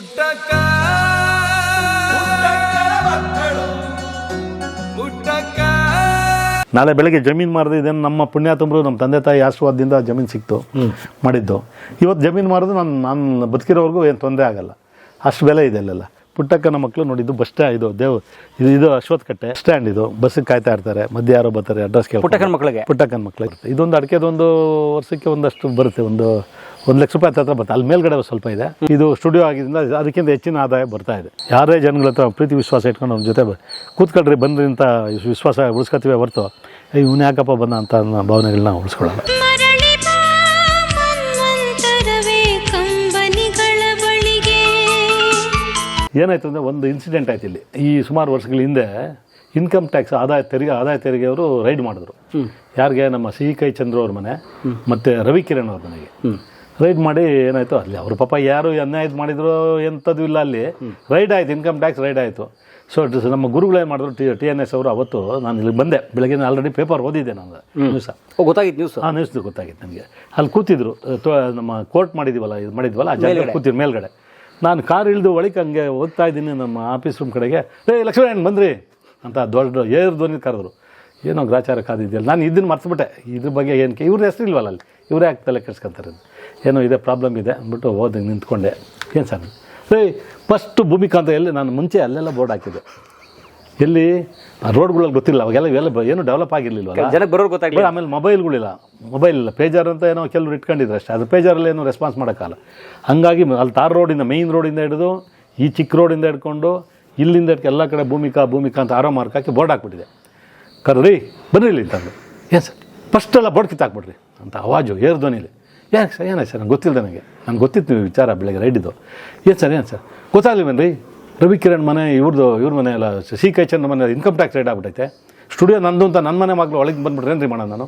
ಮುಟ್ಟಕ್ಕ ಮುಟ್ಟಕ್ಕ ನಾಳೆ ಬೆಳಗ್ಗೆ ಜಮೀನು ಮಾರಿದ್ರೆ ಇದೇನು ನಮ್ಮ ಪುಣ್ಯಾತಂಬರು ನಮ್ಮ ತಂದೆ ತಾಯಿ ಆಶೀರ್ವಾದದಿಂದ ಜಮೀನು ಸಿಕ್ತು ಮಾಡಿದ್ದು. ಇವತ್ತು ಜಮೀನು ಮಾರಿದ್ರೆ ನಾನು ನಾನು ಬದುಕಿರೋವರೆಗೂ ಏನು ತೊಂದರೆ ಆಗಲ್ಲ. ಅಷ್ಟು ಬೆಲೆ ಇದೆ ಅಲ್ಲೆಲ್ಲ. ಪುಟ್ಟಕ್ಕನ ಮಕ್ಕಳು ನೋಡಿದ್ದು ಬಸ್ ಸ್ಟ್ಯಾಂಡ್ ಇದು ದೇವ್ ಇದು ಇದು ಅಶ್ವತ್ ಕಟ್ಟೆ. ಸ್ಟ್ಯಾಂಡ್ ಇದು. ಬಸ್ಸಿಗೆ ಕಾಯ್ತಾ ಇರ್ತಾರೆ. ಮಧ್ಯ ಯಾರೋ ಬರ್ತಾರೆ ಅಡ್ರೆಸ್ ಕೇಳಿ ಪುಟ್ಟಕ್ಕನ ಮಕ್ಕಳಿಗೆ ಪುಟ್ಟಕ್ಕನ ಮಕ್ಕಳಿಗೆ ಇದೊಂದು ಅಡಿಕೆದೊಂದು ವರ್ಷಕ್ಕೆ ಒಂದಷ್ಟು ಬರುತ್ತೆ ಒಂದು ಒಂದು ಲಕ್ಷ ರೂಪಾಯಿ ಹತ್ರ ಬರ್ತದೆ ಅಲ್ಲಿ ಮೇಲ್ಗಡೆ ಸ್ವಲ್ಪ ಇದೆ. ಇದು ಸ್ಟುಡಿಯೋ ಆಗಿದ್ದರಿಂದ ಅದಕ್ಕಿಂತ ಹೆಚ್ಚಿನ ಆದಾಯ ಬರ್ತಾ ಇದೆ. ಯಾರೇ ಜನಗಳ ಹತ್ರ ಪ್ರೀತಿ ವಿಶ್ವಾಸ ಇಟ್ಕೊಂಡು ಅವ್ರ ಜೊತೆ ಕೂತ್ಕೊಳ್ರಿ ಬಂದ್ರಿ ಅಂತ ವಿಶ್ವಾಸ ಉಳಿಸ್ಕೊತೀವಿ ಹೊರ್ತು ಇವನು ಯಾಕಪ್ಪ ಬಂದ ಅಂತ ಅನ್ನೋ ಭಾವನೆಗಳನ್ನ ಉಳಿಸ್ಕೊಳ್ಳೋಣ. ಏನಾಯ್ತು ಅಂದರೆ ಒಂದು ಇನ್ಸಿಡೆಂಟ್ ಆಯ್ತು ಇಲ್ಲಿ. ಈ ಸುಮಾರು ವರ್ಷಗಳ ಹಿಂದೆ ಇನ್ಕಮ್ ಟ್ಯಾಕ್ಸ್ ಆದಾಯ ತೆರಿಗೆ ಆದಾಯ ತೆರಿಗೆಯವರು ರೈಡ್ ಮಾಡಿದ್ರು. ಯಾರಿಗೆ? ನಮ್ಮ ಸಿಹಿ ಕೈ ಚಂದ್ರ ಅವ್ರ ಮನೆ ಮತ್ತು ರವಿ ಕಿರಣ್ ಅವ್ರ ಮನೆಗೆ. ರೈಡ್ ಮಾಡಿ ಏನಾಯ್ತು? ಅಲ್ಲಿ ಅವ್ರ ಪಾಪ ಯಾರು ಅನ್ಯಾಯ ಮಾಡಿದ್ರು ಎಂಥದ್ದು ಇಲ್ಲ ಅಲ್ಲಿ. ರೈಡ್ ಆಯ್ತು ಇನ್ಕಮ್ ಟ್ಯಾಕ್ಸ್ ರೈಡ್ ಆಯಿತು. ಸೊ ನಮ್ಮ ಗುರುಗಳು ಏನು ಮಾಡಿದ್ರು? ಟಿ ಟಿ ಎನ್ ಎಸ್ ಅವರು ಅವತ್ತು ನಾನು ಇಲ್ಲಿ ಬಂದೆ. ಬೆಳಗ್ಗೆ ಆಲ್ರೆಡಿ ಪೇಪರ್ ಓದಿದ್ದೆ ನಾನು. ನ್ಯೂಸ ಗೊತ್ತಾಗಿತ್ತು ನ್ಯೂಸ್ ಆ ನ್ಯೂಸ್ ಗೊತ್ತಾಗಿತ್ತು ನನಗೆ. ಅಲ್ಲಿ ಕೂತಿದ್ರು. ನಮ್ಮ ಕೋರ್ಟ್ ಮಾಡಿದ್ವಲ್ಲ ಇದು ಮಾಡಿದ್ವಲ್ಲ ಆ ಜಾಗ ಕೂತಿದ್ರು ಮೇಲ್ಗಡೆ. ನಾನು ಕಾರ್ ಇಳಿದು ಒಳಗೆ ಹಂಗೆ ಹೋಗ್ತಾ ಇದ್ದೀನಿ ನಮ್ಮ ಆಫೀಸ್ ರೂಮ್ ಕಡೆಗೆ. ಏ ಲಕ್ಷ್ಮಣ ಬಂದ್ರಿ. ಅಂತ ದೊಡ್ಡ ಏರ್ ಧ್ವನಿ ಕರೆದ್ರು. ಏನೋ ಗ್ರಾಚಾರ ಕಾದಿದ್ದಿಲ್ಲ ನಾನು ಇದನ್ನು ಮರ್ತ್ಬಿಟ್ಟೆ. ಇದ್ರ ಬಗ್ಗೆ ಏನಕ್ಕೆ ಇವ್ರ ಹೆಸರು ಇಲ್ವಲ್ಲ ಅಲ್ಲಿ. ಇವರೇ ಯಾಕೆ ತಲೆ ಕೆಡ್ಸ್ಕೊಂತಾರೆ ಏನೋ ಇದೆ ಪ್ರಾಬ್ಲಮ್ ಇದೆ ಅಂದ್ಬಿಟ್ಟು ಹೋದ ನಿಂತ್ಕೊಂಡೆ. ಏನು ಸರ್? ಏಯ್ ಫಸ್ಟು ಭೂಮಿಕಾ ಅಂತ ಎಲ್ಲಿ? ನಾನು ಮುಂಚೆ ಅಲ್ಲೆಲ್ಲ ಬೋರ್ಡ್ ಹಾಕಿದ್ದೆ. ಎಲ್ಲಿ? ರೋಡ್ಗಳಲ್ಲಿ ಗೊತ್ತಿಲ್ಲ ಅವಾಗೆಲ್ಲ ಇವೆಲ್ಲ ಏನು ಡೆವಲಪ್ ಆಗಿರಲಿಲ್ಲ ಜನಕ್ಕೆ ಬರೋರು ಗೊತ್ತಾಗಲಿಲ್ಲ. ಆಮೇಲೆ ಮೊಬೈಲ್ಗಳಿಲ್ಲ ಮೊಬೈಲ್ ಇಲ್ಲ. ಪೇಜರ್ ಅಂತ ಏನೋ ಕೆಲವರು ಇಟ್ಕೊಂಡಿದ್ರು ಅಷ್ಟೇ. ಅದು ಪೇಜರಲ್ಲಿ ಏನೋ ರೆಸ್ಪಾನ್ಸ್ ಮಾಡೋಕ್ಕಲ್ಲ ಹಂಗಾಗಿ ಅಲ್ಲಿ ತಾರ್ ರೋಡಿಂದ ಮೇಯ್ನ್ ರೋಡಿಂದ ಹಿಡಿದು ಈ ಚಿಕ್ಕ ರೋಡಿಂದ ಹಿಡ್ಕೊಂಡು ಇಲ್ಲಿಂದ ಹಿಡ್ಕೊ ಎಲ್ಲ ಕಡೆ ಭೂಮಿಕಾ ಭೂಮಿಕಾ ಅಂತ ಆರೋ ಮಾರ್ಕ್ ಹಾಕಿ ಬೋರ್ಡ್ ಹಾಕ್ಬಿಟ್ಟಿದೆ. ಕರ್ರಿ ಬನ್ನಿರಲಿ ಅಂತಂದು ಏನು ಸರ್? ಫಸ್ಟೆಲ್ಲ ಬೋರ್ಡ್ ಕಿತ್ತಾಕ್ಬಿಡ್ರಿ ಅಂತ ಅವಾಜು ಏರ್ ಧ್ವನಿಲಿ. ಏನಕ್ಕೆ ಸರ್ ಏನಾಯ್ತು ಸರ್? ನಂಗೆ ಗೊತ್ತಿಲ್ಲ ನನಗೆ ನನಗೆ ಗೊತ್ತಿತ್ತು ವಿಚಾರ ಬೆಳಗ್ಗೆ ರೈಡಿದ್ದು ಏನು ಸರ್ ಏನು ಸರ್? ಗೊತ್ತಾಗ್ಲಿವೇನ್ರಿ ರವಿ ಕಿರಣ್ ಮನೆ ಇವ್ರದ್ದು ಇವ್ರ ಮನೆ ಎಲ್ಲ ಸಿ ಕೈ ಚಂದ್ರ ಮನೆ ಇನ್ಕಮ್ ಟ್ಯಾಕ್ಸ್ ರೈಡ್ ಆಗ್ಬಿಟ್ಟೈತೆ ಸ್ಟುಡಿಯೋ ನಂದು ಅಂತ ನನ್ನ ಮನೆ ಮಗಳು ಒಳಗೆ ಬಂದ್ಬಿಟ್ರೇನು ರೀ ಮಾಡೋಣ ನಾನು?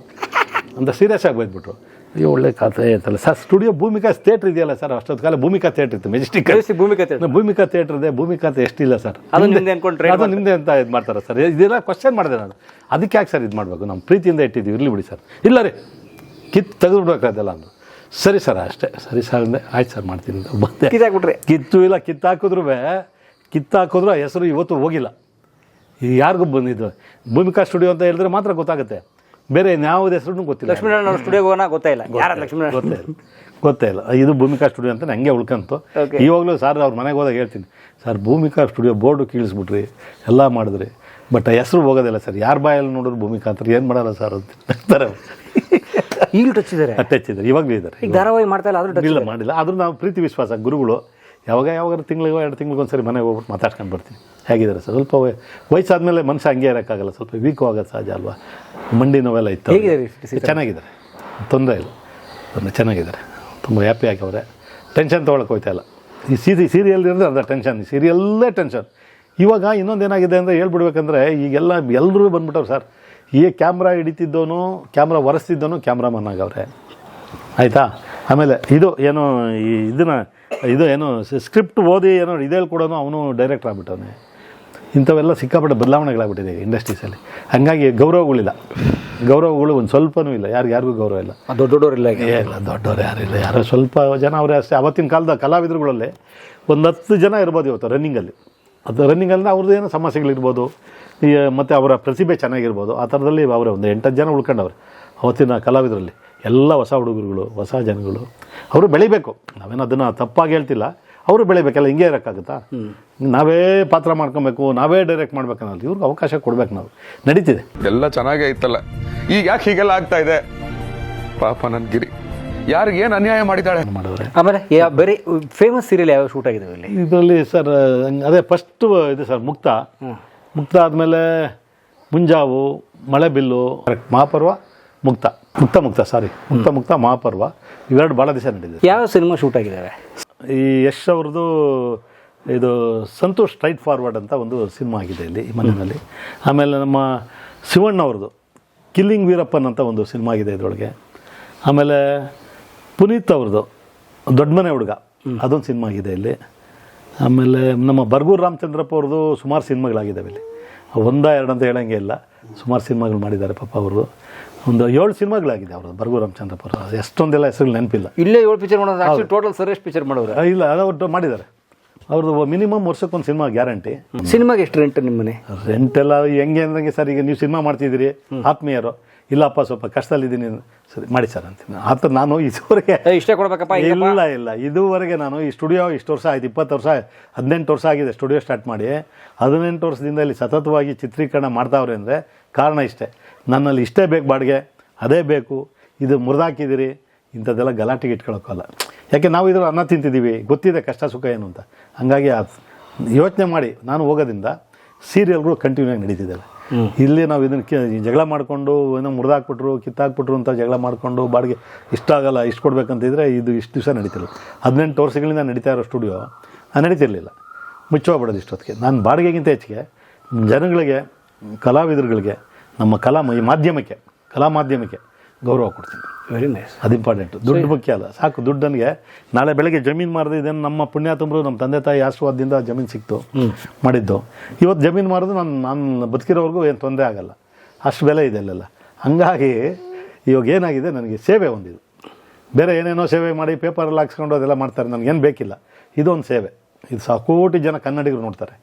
ಅಂತ ಸೀರಿಯಸ್ ಆಗಿ ಬೈದ್ಬಿಟ್ರು. ಅಯ್ಯೋ ಒಳ್ಳೆ ಕಥೆ ಐತಲ್ಲ. ಸರ್ ಸ್ಟುಡಿಯೋ ಭೂಮಿಕಾ ಥಿಯೇಟ್ರ್ ಇದೆಯಲ್ಲ ಸರ್? ಅಷ್ಟೊತ್ತು ಕಾಲ ಭೂಮಿಕಾ ಥಿಯೇಟ್ರ್ ಇತ್ತು Majestic Bhoomika theatre. Bhoomika theatre ಇದೆ ಭೂಮಿಕಾ ಅಂತ ಎಷ್ಟಿಲ್ಲ ಸರ್. ಅದು ನಿಮ್ದೆ ಅನ್ಕೊಂಡ್ರೆ ಅದು ನಿಮ್ಮದೇ ಅಂತ ಇದು ಮಾಡ್ತಾರೆ ಸರ್. ಇದೆಲ್ಲ ಕ್ವಶನ್ ಮಾಡಿದೆ ನಾನು. ಅದಕ್ಕೆ ಯಾಕೆ ಸರ್ ಇದು ಮಾಡಬೇಕು? ನಮ್ಮ ಪ್ರೀತಿಯಿಂದ ಇಟ್ಟಿದ್ದೀವಿ. ಇರಲಿ ಬಿಡಿ ಸರ್. ಇಲ್ಲ ರೀ. ಕಿತ್ತು ತೆಗೆದು ಅದೆಲ್ಲ ಅಂದು ಸರಿ ಸರ್ ಅಷ್ಟೇ. ಸರಿ ಸರ್ ಆಯ್ತು ಸರ್ ಮಾಡ್ತೀನಿ ಅಂತ ಬಂದೆ. ಕಿತ್ತಾಕ್ಬಿಟ್ರಿ. ಕಿತ್ತು ಇಲ್ಲ ಕಿತ್ತಾಕಿದ್ರು ಕಿತ್ತಾಕಿದ್ರು ಆ ಹೆಸರು ಇವತ್ತು ಹೋಗಿಲ್ಲ. ಈ ಯಾರಿಗೂ ಬಂದಿದ್ದು? ಭೂಮಿಕಾ ಸ್ಟುಡಿಯೋ ಅಂತ ಹೇಳಿದ್ರೆ ಮಾತ್ರ ಗೊತ್ತಾಗುತ್ತೆ. ಬೇರೆ ಯಾವ್ದು ಹೆಸರು ಗೊತ್ತಿಲ್ಲ. ಲಕ್ಷ್ಮೀನಾರಾಯಣ ಸ್ಟುಡಿಯೋ ಹೋಗೋಣ ಗೊತ್ತೇ ಇಲ್ಲ. ಯಾರ ಲಕ್ಷ್ಮೀನಾರಾಯಣ? ಗೊತ್ತೇ ಇಲ್ಲ. ಗೊತ್ತೇ ಇಲ್ಲ. ಇದು ಭೂಮಿಕಾ ಸ್ಟುಡಿಯೋ ಅಂತ ಹಂಗೆ ಉಳ್ಕಂತು. ಇವಾಗಲೂ ಸರ್ ಅವ್ರ ಮನೆಗೆ ಹೋದಾಗ ಹೇಳ್ತೀನಿ. ಸರ್ ಭೂಮಿಕಾ ಸ್ಟುಡಿಯೋ ಬೋರ್ಡು ಕೀಳಿಸ್ಬಿಟ್ರಿ ಎಲ್ಲ ಮಾಡಿದ್ರಿ. ಬಟ್ ಆ ಹೆಸರು ಹೋಗೋದಿಲ್ಲ ಸರ್. ಯಾರು ಬಾಯಲ್ಲಿ ನೋಡಿದ್ರು ಭೂಮಿಕಾ ಅಂತಾರೆ ಏನು ಮಾಡಲ್ಲ ಸರ್ ಅಂತ ಹೇಳ್ತಾರೆ ಟಚ್ ಇದ್ದಾರೆ ಟಚ್ ಇದ್ದಾರೆ ಇವಾಗಲೂ ಇದ್ದಾರೆ ಈಗ ಧಾರಾವಾಹಿ ಮಾಡ್ತಾ ಇಲ್ಲ ಆದರೂ ಇಲ್ಲ ಮಾಡಿಲ್ಲ. ಆದರೂ ನಾವು ಪ್ರೀತಿ ವಿಶ್ವಾಸ ಗುರುಗಳು ಯಾವಾಗ ಯಾವಾಗ ತಿಂಗಳಿಗೋ ಎರಡು ತಿಂಗಳಿಗೆ ಒಂದ್ಸರಿ ಮನೆಗೆ ಹೋಗ್ಬಿಟ್ಟು ಮಾತಾಡ್ಕೊಂಡು ಬರ್ತೀನಿ. ಹೇಗಿದ್ದಾರೆ ಸರ್? ಸ್ವಲ್ಪ ವಯ- ವಯಸ್ಸಾದ್ಮೇಲೆ ಮನುಷ್ಯ ಹಂಗೆ ಇರೋಕ್ಕಾಗಲ್ಲ ಸ್ವಲ್ಪ ವೀಕ್ ಆಗೋದು ಸಹಜ ಅಲ್ವಾ? ಮಂಡಿ ನೋವೆಲ್ಲ ಇತ್ತು ಚೆನ್ನಾಗಿದ್ದಾರೆ. ತೊಂದರೆ ಇಲ್ಲ. ತೊಂದರೆ ಚೆನ್ನಾಗಿದ್ದಾರೆ. ತುಂಬ ಹ್ಯಾಪಿ ಆಗವ್ರೆ ಟೆನ್ಷನ್ ತೊಗೊಳಕ್ಕೆ ಹೋಯ್ತಾ ಇಲ್ಲ. ಈ ಸೀರಿ ಸೀರಿಯಲ್ ಇರೋದು ಅದರ ಟೆನ್ಷನ್ ಸೀರಿಯಲ್ಲೇ ಟೆನ್ಷನ್ ಇವಾಗ ಇನ್ನೊಂದು ಏನಾಗಿದೆ ಅಂದರೆ ಹೇಳ್ಬಿಡ್ಬೇಕಂದ್ರೆ ಈಗೆಲ್ಲ ಎಲ್ಲರೂ ಬಂದ್ಬಿಟ್ಟವ್ರು ಸರ್. ಈ ಕ್ಯಾಮ್ರಾ ಹಿಡಿತಿದ್ದವನು ಕ್ಯಾಮ್ರಾ ಒರೆಸ್ತಿದ್ದವನು ಕ್ಯಾಮ್ರಾಮನ್ ಆಗವ್ರೆ. ಆಯಿತಾ? ಆಮೇಲೆ ಇದು ಏನೋ ಈ ಇದನ್ನ ಇದು ಏನು ಸ್ಕ್ರಿಪ್ಟ್ ಓದಿ ಏನೋ ಇದು ಹೇಳ್ಕೊಡೋನು ಅವನು ಡೈರೆಕ್ಟರ್ ಆಗ್ಬಿಟ್ಟವನೆ. ಇಂಥವೆಲ್ಲ ಸಿಕ್ಕಾಪಟ್ಟೆ ಬದಲಾವಣೆಗಳಾಗ್ಬಿಟ್ಟಿದೆ ಇಂಡಸ್ಟ್ರೀಸಲ್ಲಿ. ಹಾಗಾಗಿ ಗೌರವಗಳಿಲ್ಲ. ಗೌರವಗಳು ಒಂದು ಸ್ವಲ್ಪನೂ ಇಲ್ಲ. ಯಾರು ಯಾರಿಗೂ ಗೌರವ ಇಲ್ಲ. ದೊಡ್ಡ ದೊಡ್ಡವರಿಲ್ಲ ಇಲ್ಲ ಇಲ್ಲ ದೊಡ್ಡವ್ರು ಯಾರಿಲ್ಲ ಯಾರೋ ಸ್ವಲ್ಪ ಜನ ಅವರೇ ಅಷ್ಟೇ. ಅವತ್ತಿನ ಕಾಲದ ಕಲಾವಿದರುಗಳಲ್ಲಿ ಒಂದು ಹತ್ತು ಜನ ಇರ್ಬೋದು ಇವತ್ತು ರನ್ನಿಂಗಲ್ಲಿ ಅದು ರನ್ನಿಂಗಲ್ಲಿ ಅವ್ರದ್ದು ಏನೋ ಸಮಸ್ಯೆಗಳಿರ್ಬೋದು. ಮತ್ತು ಅವರ ಪ್ರತಿಭೆ ಚೆನ್ನಾಗಿರ್ಬೋದು. ಆ ಥರದಲ್ಲಿ ಅವರ ಒಂದು ಎಂಟತ್ತು ಜನ ಉಳ್ಕೊಂಡವ್ರೆ. ಅವತ್ತಿನ ಕಲಾವಿದರಲ್ಲಿ ಎಲ್ಲ ಹೊಸ ಹುಡುಗರುಗಳು ಹೊಸ ಜನಗಳು. ಅವರು ಬೆಳಿಬೇಕು. ನಾವೇನು ಅದನ್ನು ತಪ್ಪಾಗಿ ಹೇಳ್ತಿಲ್ಲ. ಅವರು ಬೆಳಿಬೇಕಲ್ಲ ಹಿಂಗೆ ಇರೋಕ್ಕಾಗುತ್ತಾ? ನಾವೇ ಪಾತ್ರ ಮಾಡ್ಕೊಬೇಕು ನಾವೇ ಡೈರೆಕ್ಟ್ ಮಾಡ್ಬೇಕನ್ನೋದು. ಇವ್ರಿಗೆ ಅವಕಾಶ ಕೊಡ್ಬೇಕು ನಾವು. ನಡೀತಿದೆ. ಎಲ್ಲ ಚೆನ್ನಾಗೇ ಇತ್ತಲ್ಲ. ಈಗ ಯಾಕೆ ಹೀಗೆಲ್ಲ ಆಗ್ತಾ ಇದೆ? ಪಾಪ ನನ್ ಗಿರಿ. ಯಾರಿಗೆ ಏನು ಅನ್ಯಾಯ ಮಾಡಿದ್ದಾಳೆ? ಮಾಡಿದ್ರೆ ಆಮೇಲೆ ಯಾ- ಬೇರೆ ಫೇಮಸ್ ಸೀರಿಯಲ್ ಯಾವ ಶೂಟ್ ಆಗಿದೆ ಇಲ್ಲಿ? ಇದರಲ್ಲಿ ಸರ್ ಅದೇ ಫಸ್ಟ್ ಇದು ಸರ್ ಮುಕ್ತ. ಮುಕ್ತ ಆದಮೇಲೆ ಮುಂಜಾವು ಮಳೆಬಿಲ್ಲು ಕರೆಕ್ಟ್ ಮಹಾಪರ್ವ ಮುಕ್ತ. ಮುಕ್ತ ಮುಕ್ತ ಸಾರಿ ಮುಕ್ತ ಮುಕ್ತ ಮಹಾಪರ್ವ. ಇವೆರಡು ಭಾಳ ದಿವಸ ನಡೆದಿದೆ ಯಾವ ಸಿನಿಮಾ ಶೂಟ್ ಆಗಿದ್ದಾರೆ? ಈ ಯಶ್ ಅವ್ರದ್ದು ಇದು ಸಂತೋಷ್ ಸ್ಟ್ರೈಟ್ ಫಾರ್ವರ್ಡ್ ಅಂತ ಒಂದು ಸಿನಿಮಾ ಆಗಿದೆ ಇಲ್ಲಿ ಈ ಮನೆಯಲ್ಲಿ. ಆಮೇಲೆ ನಮ್ಮ ಶಿವಣ್ಣ ಅವ್ರದ್ದು ಕಿಲ್ಲಿಂಗ್ ವೀರಪ್ಪನ್ ಅಂತ ಒಂದು ಸಿನಿಮಾ ಆಗಿದೆ ಇದರೊಳಗೆ. ಆಮೇಲೆ ಪುನೀತ್ ಅವ್ರದ್ದು ದೊಡ್ಡ ಮನೆ ಹುಡುಗ. ಅದೊಂದು ಸಿನಿಮಾ ಆಗಿದೆ ಇಲ್ಲಿ. ಆಮೇಲೆ ನಮ್ಮ ಬರ್ಗೂರ್ ರಾಮಚಂದ್ರಪ್ಪ ಅವ್ರದ್ದು ಸುಮಾರು ಸಿನಿಮಾಗಳಾಗಿದ್ದಾವೆ ಇಲ್ಲಿ. ಒಂದ ಎರಡು ಅಂತ ಹೇಳೋಂಗೆ ಇಲ್ಲ. ಸುಮಾರು ಸಿನಿಮಾಗಳು ಮಾಡಿದ್ದಾರೆ ಪಾಪ ಅವರು ಒಂದು ಏಳು ಸಿನಿಮಾಗಳಾಗಿದೆ ಅವ್ರದ್ದು ಬರ್ಗೂರು ರಾಮಚಂದ್ರಪ್ಪ ಅವರು ಎಷ್ಟೊಂದೆಲ್ಲ ಹೆಸರುಗಳು ನೆನಪಿಲ್ಲ. ಇಲ್ಲೇ ಏಳು ಪಿಕ್ಚರ್ ಮಾಡೋದು ಟೋಟಲ್ ಸರೇಶ್ ಪಿಕ್ಚರ್ ಮಾಡೋರು ಇಲ್ಲ ಅದು ಮಾಡಿದ್ದಾರೆ. ಅವ್ರದ್ದು ಮಿನಿಮಮ್ ವರ್ಷಕ್ಕೊಂದು ಸಿನಿಮಾ ಗ್ಯಾರಂಟಿ. ಸಿನಿಮಾಗೆ ಎಷ್ಟು ರೆಂಟ್ ನಿಮ್ಮನೆ? ರೆಂಟ್ ಎಲ್ಲ ಹೆಂಗೆ ಅಂದಂಗೆ ಸರ್ ಈಗ ನೀವು ಸಿನಿಮಾ ಮಾಡ್ತಿದ್ದೀರಿ ಆತ್ಮೀಯರು. ಇಲ್ಲಪ್ಪ ಸ್ವಲ್ಪ ಕಷ್ಟದಲ್ಲಿದ್ದೀನಿ. ಸರಿ ಮಾಡಿ ಸರ್ ಅಂತೀನಿ. ಆತ ನಾನು ಇದುವರೆಗೆ ಇಷ್ಟೇ ಕೊಡ್ಬೇಕಪ್ಪ ಇಲ್ಲ ಇಲ್ಲ. ಇದುವರೆಗೆ ನಾನು ಈ ಸ್ಟುಡಿಯೋ ಇಷ್ಟು ವರ್ಷ ಆಯ್ತು ಇಪ್ಪತ್ತು ವರ್ಷ ಹದಿನೆಂಟು ವರ್ಷ ಆಗಿದೆ ಸ್ಟುಡಿಯೋ ಸ್ಟಾರ್ಟ್ ಮಾಡಿ. ಹದಿನೆಂಟು ವರ್ಷದಿಂದ ಇಲ್ಲಿ ಸತತವಾಗಿ ಚಿತ್ರೀಕರಣ ಮಾಡ್ತಾವ್ರೆ ಅಂದರೆ ಕಾರಣ ಇಷ್ಟೇ. ನನ್ನಲ್ಲಿ ಇಷ್ಟೇ ಬೇಕು ಬಾಡಿಗೆ ಅದೇ ಬೇಕು. ಇದು ಮುರಿದಾಕಿದ್ದೀರಿ. ಇಂಥದ್ದೆಲ್ಲ ಗಲಾಟೆಗೆ ಇಟ್ಕೊಳ್ಳೋಕ್ಕಲ್ಲ ಯಾಕೆ ನಾವು ಇದ್ರ ಅನ್ನ ತಿಂತಿದ್ದೀವಿ. ಗೊತ್ತಿದೆ ಕಷ್ಟ ಸುಖ ಏನು ಅಂತ. ಹಂಗಾಗಿ ಯೋಚನೆ ಮಾಡಿ. ನಾನು ಹೋಗೋದ್ರಿಂದ ಸೀರಿಯಲ್ಗಳು ಕಂಟಿನ್ಯೂ ಆಗಿ ನಡೀತಿದ್ದಾವೆ. ಇಲ್ಲಿ ನಾವು ಇದನ್ನು ಜಗಳ ಮಾಡಿಕೊಂಡು, ಏನೋ ಮುರಿದಾಕ್ಬಿಟ್ರು, ಕಿತ್ತಾಕ್ಬಿಟ್ರು ಅಂತ ಜಗಳ ಮಾಡಿಕೊಂಡು, ಬಾಡಿಗೆ ಇಷ್ಟ ಆಗಲ್ಲ, ಇಷ್ಟು ಕೊಡ್ಬೇಕಂತಿದ್ರೆ ಇದು ಇಷ್ಟು ದಿವಸ ನಡೀತಿಲ್ಲ. ಹದಿನೆಂಟು ವರ್ಷಗಳಿಂದ ನಡೀತಾ ಇರೋ ಸ್ಟುಡಿಯೋ ನಡೀತಿರಲಿಲ್ಲ. ಮುಚ್ಚೋಗ್ಬಿಡೋದು ಇಷ್ಟೊತ್ತಿಗೆ. ನಾನು ಬಾಡಿಗೆಗಿಂತ ಹೆಚ್ಚಿಗೆ, ಜನಗಳಿಗೆ, ಕಲಾವಿದರುಗಳಿಗೆ, ನಮ್ಮ ಕಲಾ ಈ ಮಾಧ್ಯಮಕ್ಕೆ, ಕಲಾ ಮಾಧ್ಯಮಕ್ಕೆ ಗೌರವ ಕೊಡ್ತೀನಿ. ವೆರಿ ನೈಸ್ ಅದು ಇಂಪಾರ್ಟೆಂಟು ದುಡ್ಡು ಮುಖ್ಯ ಅಲ್ಲ. ಸಾಕು ದುಡ್ಡು ನನಗೆ ನಾಳೆ ಬೆಳಗ್ಗೆ ಜಮೀನು ಮಾರ್ದೆ ಇದನ್ನು ನಮ್ಮ ಪುಣ್ಯಾತಂಬರು ನಮ್ಮ ತಂದೆ ತಾಯಿ ಆಶೀರ್ವಾದದಿಂದ ಜಮೀನು ಸಿಕ್ತು ಮಾಡಿದ್ದು. ಇವತ್ತು ಜಮೀನು ಮಾರೋದು ನಾನು ನಾನು ಬದುಕಿರೋವರೆಗೂ ಏನು ತೊಂದರೆ ಆಗಲ್ಲ. ಅಷ್ಟು ಬೆಲೆ ಇದೆ ಅಲ್ಲೆಲ್ಲ. ಹಂಗಾಗಿ ಇವಾಗ ಏನಾಗಿದೆ? ನನಗೆ ಸೇವೆ ಒಂದಿದು. ಬೇರೆ ಏನೇನೋ ಸೇವೆ ಮಾಡಿ ಪೇಪರಲ್ಲಿ ಹಾಕ್ಸ್ಕೊಂಡು ಅದೆಲ್ಲ ಮಾಡ್ತಾರೆ. ನನಗೇನು ಬೇಕಿಲ್ಲ. ಇದೊಂದು ಸೇವೆ. ಇದು ಸಾಕೋಟಿ ಜನ ಕನ್ನಡಿಗರು ನೋಡ್ತಾರೆ.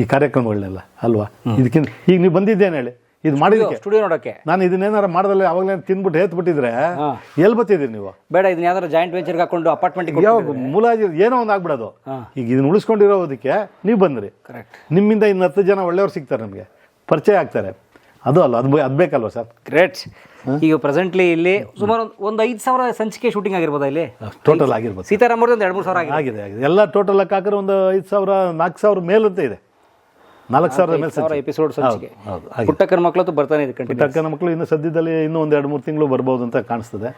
ಈ ಕಾರ್ಯಕ್ರಮಗಳನ್ನೆಲ್ಲ ಅಲ್ವಾ? ಇದಕ್ಕಿಂತ ಈಗ ನೀವು ಬಂದಿದ್ದೇನೆ ಹೇಳಿ? ಇದು ಮಾಡಿದ್ರೆ ಸ್ಟುಡಿಯೋ ನೋಡಕ್ಕೆ. ನಾನು ಇದನ್ನೇನಾರ ಮಾಡ್ದಲ್ಲ ಅವಾಗಲೇ ತಿಂದ್ಬಿಟ್ಟು ಹೇತ್ಬಿಟ್ಟಿದ್ರೆ ಎಲ್ಲಿ ಬತ್ತಿದ್ದೀರಿ ನೀವು? ಬೇಡ ಇದನ್ನ ಯಾವ್ದಾರು ಜಾಯಿಂಟ್ ವೆಂಚರ್ಗೆ ಹಾಕೊಂಡು ಅಪಾರ್ಟ್ಮೆಂಟ್ ಯಾವಾಗ ಮುಲಾಜಿ ಏನೋ ಒಂದು ಆಗ್ಬಿಡೋದು. ಈಗ ಇದನ್ನ ಉಳಿಸ್ಕೊಂಡಿರೋದಕ್ಕೆ ನೀವು ಬಂದ್ರಿ. ಕರೆಕ್ಟ್ ನಿಮ್ಮಿಂದ ಇನ್ನು ಹತ್ತು ಜನ ಒಳ್ಳೆಯವ್ರು ಸಿಗ್ತಾರೆ ನಮಗೆ. ಪರಿಚಯ ಆಗ್ತಾರೆ. ಅದು ಅಲ್ಲ ಅದು ಅದು ಬೇಕಲ್ವ ಸರ್? ಗ್ರೇಟ್ ಈಗ ಪ್ರೆಸೆಂಟ್ಲಿ ಇಲ್ಲಿ ಸುಮಾರು ಒಂದು ಐದು ಸಾವಿರ ಸಂಚಿಕೆ ಶೂಟಿಂಗ್ ಆಗಿರ್ಬೋದು ಇಲ್ಲಿ? ಟೋಟಲ್ ಆಗಿರ್ಬೋದು. ಸೀತಾರಾಮ್ ಒಂದು ಎರಡು ಮೂರು ಸಾವಿರ ಆಗಿದೆ. ಆಗಿದೆ ಆಗಿದೆ. ಎಲ್ಲ ಟೋಟಲ್ ಹಾಕಿದ್ರೆ ಒಂದು ಐದು ಸಾವಿರ ನಾಲ್ಕು ಸಾವಿರ ಮೇಲಂತ ಇದೆ. ನಾಲ್ಕು ಸಾವಿರದ ಮೇಲೆ ಸಾವಿರ. ಎಪಿಸೋಡ್ ಸಂಚಿಕೆ. ಪುಟ್ಟಕ್ಕನ ಮಕ್ಕಳಂತೂ ಬರ್ತಾನೆ ಇದೆ ಪುಟ್ಟಕ್ಕನ ಟಕ್ಕನ ಮಕ್ಕಳು ಇನ್ನು ಸದ್ಯದಲ್ಲಿ ಇನ್ನೂ ಒಂದು ಎರಡು ಮೂರು ತಿಂಗಳು ಬರ್ಬೋದು ಅಂತ ಕಾಣಿಸ್ತದೆ.